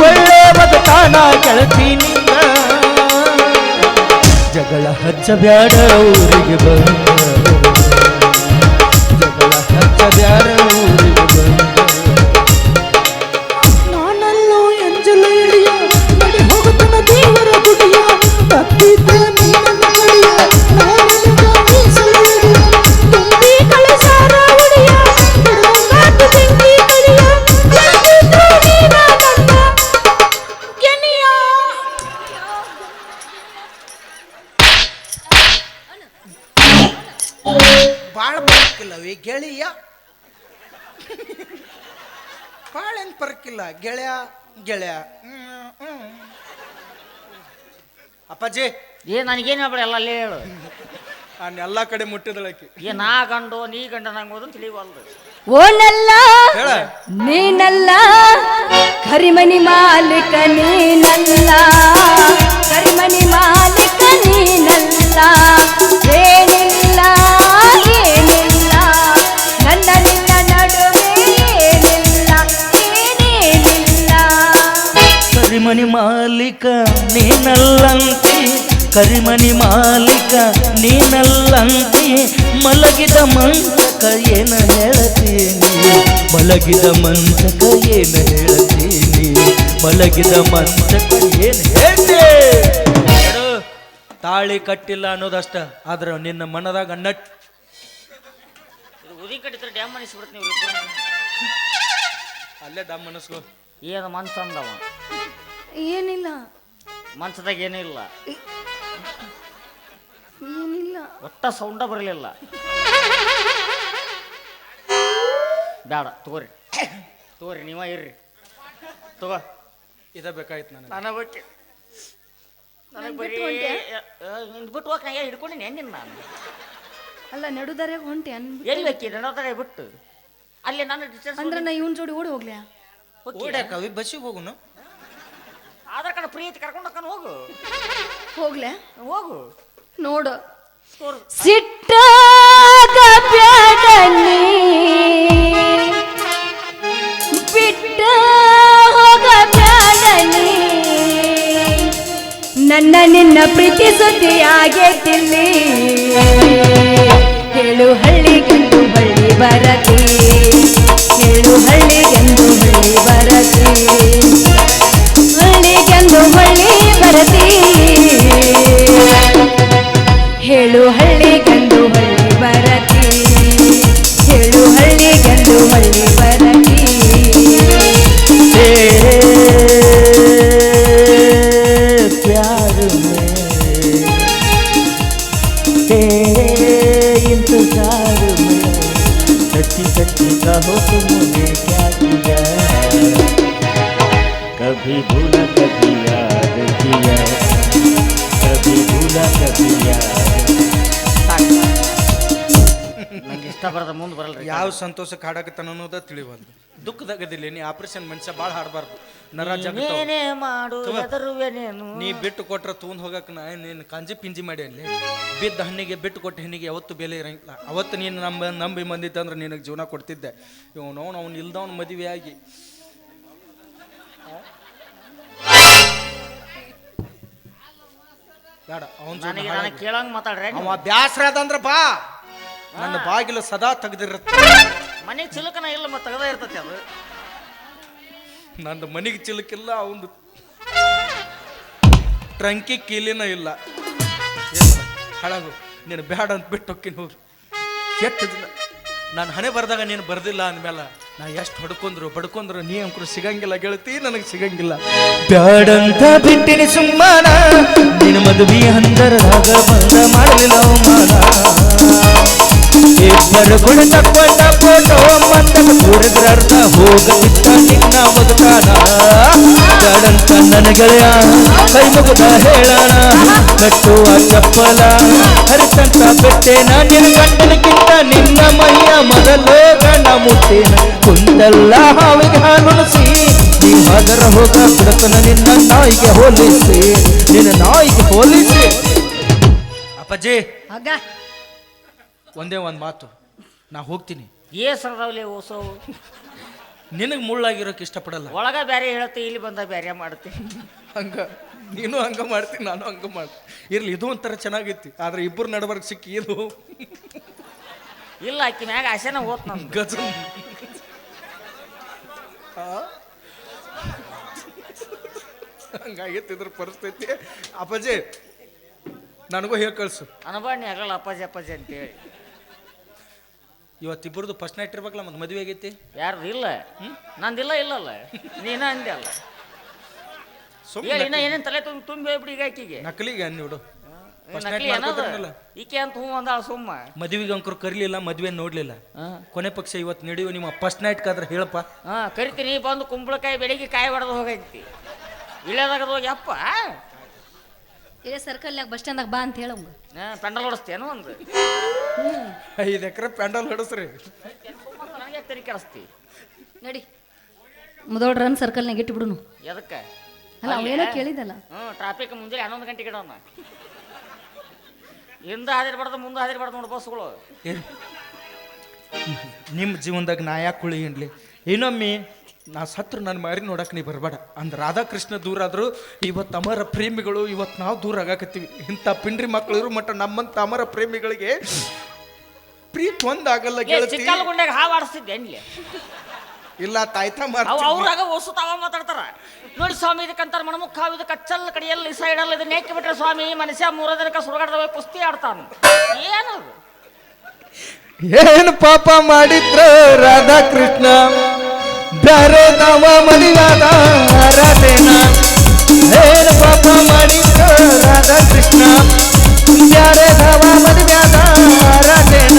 ಒಳ್ಳೆ ಬದುಕಾನ ಕೆಳತೀನಿಂದ ಜಗಳ ಹಚ್ಚಬ್ಯಾಡ ಊರಿಗೆ ಬಂದ. ಜಗಳ ಹಚ್ಚಬ್ಯಾಡ ಭಾಳ ಬರಕಿಲ್ಲವೇ ಗೆಳೆಯ. ಭಾಳ ಹೆಂಗ್ ಪರಕ್ಕಿಲ್ಲ ಗೆಳೆಯ ಗೆಳೆಯ. ಅಪ್ಪಾಜಿ. ಏ ನನಗೇನು ಹೇಳ್ಬೇಡ ಎಲ್ಲ ಅಲ್ಲೇ ಹೇಳು. ನಾನು ಎಲ್ಲ ಕಡೆ ಮುಟ್ಟಿದಳಕಿ ಏ ನಾ ಗಂಡು ನೀ ಗಂಡ ನಂಗೋದು ತಿಳಿವಲ್ದು ಓನಲ್ಲ ಹೇಳ. ನೀನಲ್ಲ ಕರಿಮನಿ ಮಾಲಿಕ ನೀನಲ್ಲ. ಕರಿಮನಿ ಮಾಲಿಕ ನೀನಲ್ಲ ಏನಿಲ್ಲ. ಕರಿಮನಿ ಮಾಲೀಕ ನೀನಲ್ಲಂತಿ. ಕರಿಮಣಿ ಮಾಲೀಕ ನೀನಲ್ಲಂತಿ. ಮಲಗಿದ ಮಂತಕ ಏನ ಹೇಳತೀನಿ? ಮಲಗಿದ ಮಂತಕ ಏನ ಹೇಳತೀನಿ? ಮಲಗಿದ ಮಂತಕ ಏನು ಹೇಳ್ತೀನಿ ತಾಳಿ ಕಟ್ಟಿಲ್ಲ ಅನ್ನೋದಷ್ಟ ಆದ್ರೆ ನಿನ್ನ ಮನದಾಗ ನಟ್. ಉದಿ ಕಟ್ಟಿದ್ರೆ ಡ್ಯಾಮ್ ಅನಿಸ್ಬಿಡ್ತೀನಿ ಅಲ್ಲೇ ದಮ್ ಏನ ಏನು ಮನ್ಸ ಅಂದವ ಏನಿಲ್ಲ. ಮನ್ಸದಾಗ ಏನಿಲ್ಲ ಇಲ್ಲ. ಏನಿಲ್ಲ. ಒಟ್ಟ ಸೌಂಡ ಬರಲಿಲ್ಲ. ಬೇಡ ತಗೋರಿ. ತಗೋರಿ ನೀವ ಇರ್ರಿ. ತಗೋ. ಇದ ಬೇಕಾಯ್ತು ನನಗೆ. ನನ್ನ ಬಿಟ್ಟು. ನನಗೆ ಬರೀ ಬಿಟ್ಟು? ನಿಂದು ಬಿಟ್ಟು ಹೋಗಿ ಹಿಡ್ಕೊಂಡಿನಿ ಹೆಂಗಿನ ನಾನು? ಅಲ್ಲ ನಡುದಾರ್ಯಾಗ ಹೊಂಟೆ ಅನ್ ಎಲ್ಲಿ ಬೇಕಿ ನಡೋತಾರೆ ಬಿಟ್ಟು. ಅಲ್ಲಿ ನಾನು ಡಿಸ್ಟೆನ್ಸ್ ಅಂದ್ರೆ ನಾ ಇವನ್ ಜೋಡಿ ಓಡಿ ಹೋಗ್ಲ್ಯಾ? ಓಡ್ಯಾಕವಿ ಬಸ್ಸಿಗೆ ಹೋಗುನು? ಆಧಾರ್ ಕಾರ್ಡ್ ಪ್ರೀತಿ ಕರ್ಕೊಂಡು ಹೋಗು. ಹೋಗ್ಲ್ಯಾ ಹೋಗು. ನೋಡು. ಸಿಟ್ಟ ಬಿಟ್ಟ ಹೋಗ ಬ್ಯಾಡ ನೀ ನನ್ನ ನಿನ್ನ ಪ್ರೀತಿ ಸುದ್ದಿ ಆಗೇತಿಲ್ಲಿ ಹೇಳು ಹಳ್ಳಿಗೆಂದು ಬಳ್ಳಿ ಬರತಿ ಇಷ್ಟ ಬರದ ಮುಂದೆ ಬರಲ್ಲ ಯಾವ ಸಂತೋಷಕ್ಕೆ ಹಾಡಕತ್ತಾನ ಅನ್ನೋದ ತಿಳಿಬಂದು ದುಃಖದಾಗದಿಲ್ಲ ನೀ ಆಪರೇಷನ್ ಮನುಷ್ಯ ಭಾಳ ಹಾಡಬಾರ್ದು. ನರ ಜಗತ್ತವ. ಏನೇ ಮಾಡು ತಗೋ. ನೀ ಬಿಟ್ಟು ಕೊಟ್ರ ತೂಂದ್ ಹೋಗಕ್ ನಾ ನೀನು ಕಾಂಜಿ ಪಿಂಜಿ ಮಾಡಿ ಅಲ್ಲಿ? ಬಿದ್ದ ಹಣ್ಣಿಗೆ ಬಿಟ್ಟು ಕೊಟ್ಟ ಹೆಣ್ಣಿಗೆ ಯಾವತ್ತು ಬೆಲೆ ಇರಂಗಿಲ್ಲ. ಅವತ್ತು ನೀನು ನಂಬ ನಂಬಿ ಬಂದಿದ್ದೆ ಅಂದ್ರೆ ನಿನಗೆ ಜೀವನ ಕೊಡ್ತಿದ್ದೆ. ಇವನು ಅವ್ನು ಇಲ್ದವನು ಮದುವೆ ಆಗಿ. ಬೇಡ ಅವನ ನನಗೆ ಕೇಳಂಗ್ ಮಾತಾಡ್ರೆ ಅವ ಬ್ಯಾಸ್ರ ಅದಂದ್ರ ಬಾ. ನನ್ನ ಬಾಗಿಲು ಸದಾ ತೆಗೆದಿರುತ್ತೆ. ಮನೆ ಚಿಲಕನ ಇಲ್ಲ ಮತ್ತೆ ತೆಗೆದ ಇರ್ತತಿ ಅದು. ನಂದು ಮನೆಗೆ ಚಿಲಕಿಲ್ಲ ಅವನು ಟ್ರಂಕಿ ಕೀಲಿನ ಇಲ್ಲ. ಹಳಗು ನೀನು ಬೇಡ ಅಂತ ಬಿಟ್ಟು ಹೋಗ್ತೀನಿ ಹೋಗ್ರಿ ದಿನ ನಾನು ಹಣೆ ಬರ್ದಾಗ ನೀನು ಬರ್ದಿಲ್ಲ ಅಂದಮೇಲೆ ನಾ ಎಷ್ಟು ಹೊಡ್ಕೊಂಡ್ರು ಬಡ್ಕೊಂಡ್ರು ನೀ ಅಂಕರು ಸಿಗಂಗಿಲ್ಲ ಗೆಳತಿ ನನಗೆ ಸಿಗಂಗಿಲ್ಲ. ಬ್ಯಾಡಂತ ಬಿಟ್ಟಿನಿ ಸುಮ್ಮನ ನಿನ್ನ ಮದುವೆ ಹಂದರದಾಗ ಬಂದ ಮಾಡಲಿಲ್ಲ ಅವಮಾನ. ಗುಣ ತಕ್ಕೊಂಡ ಫೋಟೋ ಮಂದಕ ತೋರಿದ್ರ ಅರ್ಧ ನಿನ್ನ ಬದುಕಾನ ಬ್ಯಾಡಂತ ನನ್ನ ಗೆಳೆಯ ಕೈ ಮುಗುದ ಹೇಳಣ ಕಟ್ಟುವ ಚಪ್ಪಲ ಹರಿತಂತ ನಾ ನಿನ್ನ ಗಂಡನಕ್ಕಿಂತ ನಿನ್ನ ಮೈಯ ಮೊದಲು ಗಂಡ ಮುಟ್ಟಿನ ಕುಂದಲ್ಲ ಹಾವಿಗೆ ಹಾಲುಣಿಸಿ ನೀ ಅದರ ಹೋಗ ಬಿಡತನ ನಿನ್ನ ನಾಯಿಗೆ ಹೋಲಿಸಿ ನಿನ್ನ ನಾಯಿಗೆ ಹೋಲಿಸಿ. ಅಪ್ಪಾಜಿ ಒಂದೇ ಒಂದು ಮಾತು. ನಾ ಹೋಗ್ತೀನಿ. ಏಸರದಾವಲಿ ಓಸೋ. ನಿನಗೆ ಮುಳ್ಳಾಗಿರೋಕೆ ಇಷ್ಟಪಡಲ್ಲ. ಒಳಗ ಬೇರೆ ಹೇಳ್ತಿ ಇಲ್ಲಿ ಬಂದ ಬ್ಯಾರೆ ಮಾಡ್ತಿ ಹಂಗ ನೀನು ಹಂಗ ಮಾಡ್ತೀನಿ ನಾನು ಹಂಗ ಮಾಡ್ತೀನಿ ಇರ್ಲಿ ಇದು ಒಂಥರ ಚೆನ್ನಾಗಿತ್ತು ಆದ್ರೆ ಇಬ್ಬರು ನಡಬರ್ಕ್ ಸಿಕ್ಕಿ ಇದು ಇಲ್ಲ ಆಕಿ ಮ್ಯಾಗ ಆಸೆನ ಹೋತ್ ನಮ್ ಗಜ. ಹಂಗಾಗೈತಿ ಇದ್ರ ಪರಿಸ್ಥಿತಿ. ಅಪ್ಪಾಜಿ ನನಗೂ ಹೇಳಿ ಕಳ್ಸು? ಅನಬಾಣಿ ಆಗಲ್ಲ ಅಪ್ಪಾಜಿ ಅಪ್ಪಾಜಿ ಅಂತೇಳಿ. ಇವತ್ತಿಬ್ಬರದು ಫಸ್ಟ್ ನೈಟ್ ಇರ್ಬೇಕಲ್ಲ ಮತ್ತೆ ಮದುವೆ ಆಗೈತಿ? ಯಾರು ಇಲ್ಲ? ನಂದಿಲ್ಲ ಇಲ್ಲಲ್ಲ. ನೀನ ಅಂದೆ ಅಲ್ಲ. ಸುಮ್ಮನೆ ಇನ್ನ ಏನೇನ್ ತಲೆ ತುಂಬಿ ತುಂಬಿ ಹೋಗ್ಬಿಡಿ ಈಗ ಆಕಿಗೆ. ನಕಲಿಗೆ ಅನ್ನಿಬಿಡು ನಕಲಿ ಏನದ. ಈಕೆ ಅಂತ ಹ್ಞೂ ಅಂದಾಳ ಸುಮ್ಮ. ಮದುವೆಗೆ ಅಂಕರು ಕರಿಲಿಲ್ಲ ಮದುವೆ ನೋಡ್ಲಿಲ್ಲ. ಕೊನೆ ಪಕ್ಷ ಇವತ್ತು ನಡೆಯುವ ನಿಮ್ಮ ಫಸ್ಟ್ ನೈಟ್ ಕಾದ್ರೆ ಹೇಳಪ್ಪ. ಹಾ ಕರಿತೀನಿ ಬಂದು ಕುಂಬಳಕಾಯಿ ಬೆಳಿಗ್ಗೆ ಕಾಯಿ ಹೊಡೆದು ಹೋಗೈತಿ. ಇಳಿಯೋದಾಗ ಹೋಗಿ ಅಪ್ಪ. ಏ ಸರ್ಕಲ್ನಾಗ ಬಸ್ ಸ್ಟ್ಯಾಂಡಾಗ ಬಾ ಅಂತ ಹೇಳಂಗ ಪೆಂಡಲ್ ಹೊಡಿಸ್ತೇನು ಒಂದು. ಐದು ಎಕರೆ ಪೆಂಡಲ್ ಹೊಡಸ್ರಿ. ನನಗೆ ತಲೆ ಕೆಡಿಸ್ತಿ ನಡಿ. ಮುದೋಡ್ರ ರನ್ ಸರ್ಕಲ್ನಾಗ ಇಟ್ಟು ಬಿಡುನು ಎದಕ್ಕೆ? ಅಲ್ಲ ಅವೇನೋ ಕೇಳಿದಲ್ಲ ಹ್ಞೂ ಟ್ರಾಫಿಕ್ ಮುಂಜಾನೆ ಹನ್ನೊಂದು ಗಂಟೆಗೆ ಇಡೋಣ ಹಿಂದೆ ಹಾದಿರ್ಬಾರ್ದು ಮುಂದೆ ಹಾದಿರ್ಬಾರ್ದು ನೋಡಿ ಬಸ್ಗಳು? ನಿಮ್ಮ ಜೀವನದಾಗ ನಾ ಯಾಕೆ ಕುಳಿ ಏನ್ಲಿ ಇನ್ನೊಮ್ಮೆ ನಾ ಸತ್ರು ನನ್ನ ಮಾರಿ ನೋಡಕ್ಕೆ ನೀ ಬರಬೇಡ. ಅಂದ್ರೆ ರಾಧಾಕೃಷ್ಣ ದೂರ ಆದರೂ ಇವತ್ತು ಅಮರ ಪ್ರೇಮಿಗಳು ಇವತ್ತು ನಾವು ದೂರ ಆಗಾಕತ್ತೀವಿ. ಇಂಥ ಪಿಂಡ್ರಿ ಮಕ್ಕಳು ಇರು ಮಟ್ಟ ನಮ್ಮಂಥ ಅಮರ ಪ್ರೇಮಿಗಳಿಗೆ ಪ್ರೀತಿ ಒಂದಾಗಲ್ಲ ಗೆಳತಿ. ಗುಂಡ್ಯಾಗ ಹಾವು ಆಡಿಸ್ತಿದ್ದೆ ಇಲ್ಲ ತಾಯ್ತ ಅವು ಮಾಡ್ತೀವಿ ಅವ್ರಾಗ ಹೊಸು ತಾವ ಮಾತಾಡ್ತಾರ. ನೋಡಿ ಸ್ವಾಮಿ ಇದಕ್ಕಂತಾರ ಮಣಮುಖ ಹಾವು ಇದಕ್ಕೆ ಕಚ್ಚಲ್ ಕಡಿಯಲ್ಲಿ ಸೈಡಲ್ಲಿ ಇದನ್ನ ನೆಕ್ಕಿ ಬಿಟ್ರೆ ಸ್ವಾಮಿ ಮನುಷ್ಯ ಮೂರ ದಿನಕ್ಕೆ ಸುರಗಾಡ್ದ ಕುಸ್ತಿ ಆಡ್ತಾನ. ಏನದು? ಏನು ಪಾಪ ಮಾಡಿದ್ರ ರಾಧಾಕೃಷ್ಣ? ಬ್ಯಾರೆ ನಾವ ಮದುವಾದ ರಾಧೇನ. ಏನು ಪಾಪ ರಾಧಾ ಕೃಷ್ಣ ಬ್ಯಾರೆ ನಾವ ಮದುವಾದ ರಾಧೇನ.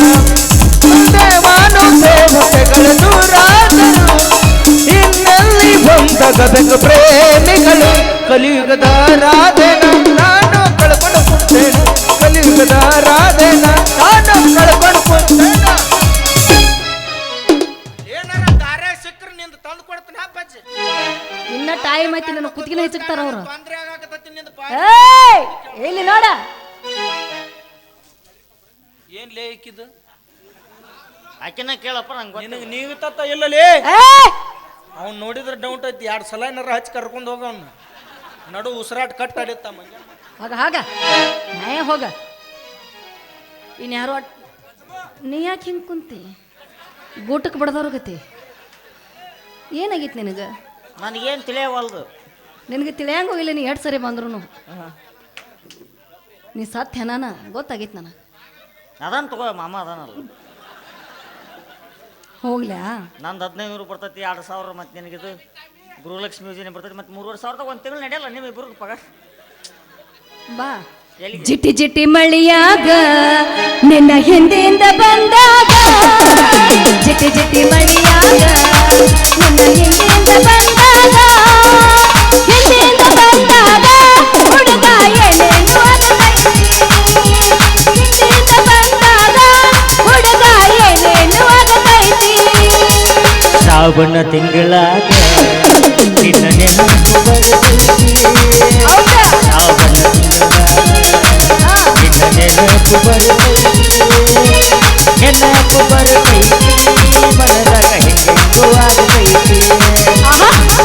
ದೇವಾನು ದೇವತೆಗಳು ದೂರಾದರು ಬಂದ ಗದಗ ಪ್ರೇಮಿಗಳು, ಕಲಿಯುಗದ ರಾಧೇನ ಅವ್ರು. ತೊಂದ್ರೆ ಆಗಾಕತ್ತೈತಿ ನಿಂದು ಪಾ ಏಯ್ ಇಲ್ಲಿ ನೋಡ. ಏನ್ ಲೇ ಇಕ್ಕಿದ್ದು ಆಕಿನ ಕೇಳಪ್ಪ ನಂಗೆ ನಿನಗೆ ನೀವು ತತ್ತ ಇಲ್ಲಲೇ ಏಯ್! ಅವ್ನು ನೋಡಿದ್ರೆ ಡೌಟ್ ಐತಿ. ಎರಡು ಸಲ ಏನಾರ ಹಚ್ಚಿ ಕರ್ಕೊಂಡು ಹೋಗವ್ನ ನಡು ಉಸಿರಾಟ ಕಟ್ ಆಡಿತ್ತ ಮಂಗ. ಹಾಗ ಹಾಗ. ಹೋಗ. ಇನ್ಯಾರೋ ಅಟ್- ನೀ ಯಾಕೆ ಹಿಂಗೆ ಕುಂತಿ? ಗೂಟಕ್ಕೆ ಬಡ್ದವ್ರ ಗತಿ. ಏನಾಗಿತ್ತು ನಿನಗೆ? ನನಗೇನು ತಿಳಿಯವಲ್ದು? ನಿನಗೆ ತಿಳಿಯಂಗ ಹೋಗಿಲ್ಲ ನೀ ಎರಡು ಸರಿ ಬಂದ್ರು ನೀ ಸತ್ಯ ನಾನ? ಗೊತ್ತಾಗಿತ್ತು ನನಗೆ. ಅದನ್ ತಗೋ ಮಾಮ ಅದನಲ್ಲ. ಹೋಗ್ಲ್ಯಾ ನಂದು ಹದಿನೈದು ನೂರು ಬರ್ತೈತಿ ಎರಡು ಸಾವಿರ ಮತ್ತು ನಿನಗಿದು. ಗುರುಲಕ್ಷ್ಮಿ ಯೋಜನೆ ಬರ್ತೈತಿ ಮತ್ತು ಮೂರುವರೆ ಸಾವಿರದಾಗ ಒಂದು ತಿಂಗಳು ನಡೆಯಲ್ಲ ನಿಮ್ಮ ಇಬ್ಬರು ಪಗಾರ. ಬಾ. ಜಿಟಿ ಜಿಟಿ ಮಳಿಯಾಗ ನಿನ್ನ ಹಿಂದೆಯಿಂದ ಬಂದಾಗ. ಜಿಟಿ ಜಿಟಿ ಮಳಿಯಾಗ ನಿನ್ನ ಹಿಂದೆಯಿಂದ ಬಂದಾಗ. ಶ್ರಾವಣ ತಿಂಗಳಾಗ ನಿನ್ನ ನೆನಪು ಶ್ರಾವಣ ತಿಂಗಳಾಗ ನಿನ್ನ ನೆನಪು ಬರ್ತೈತಿ ನೆನಪು ಬರ್ತೈತಿ ಮನದಾಗ ಹೆಂಗೆಂಗೋ ಆಗ್ತೈತಿ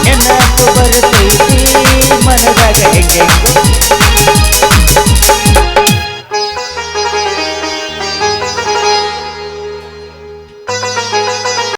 ನೆನಪು ಬರ್ತೈತಿ ಮನದಾಗ ಹೆಂಗೆಂಗೋ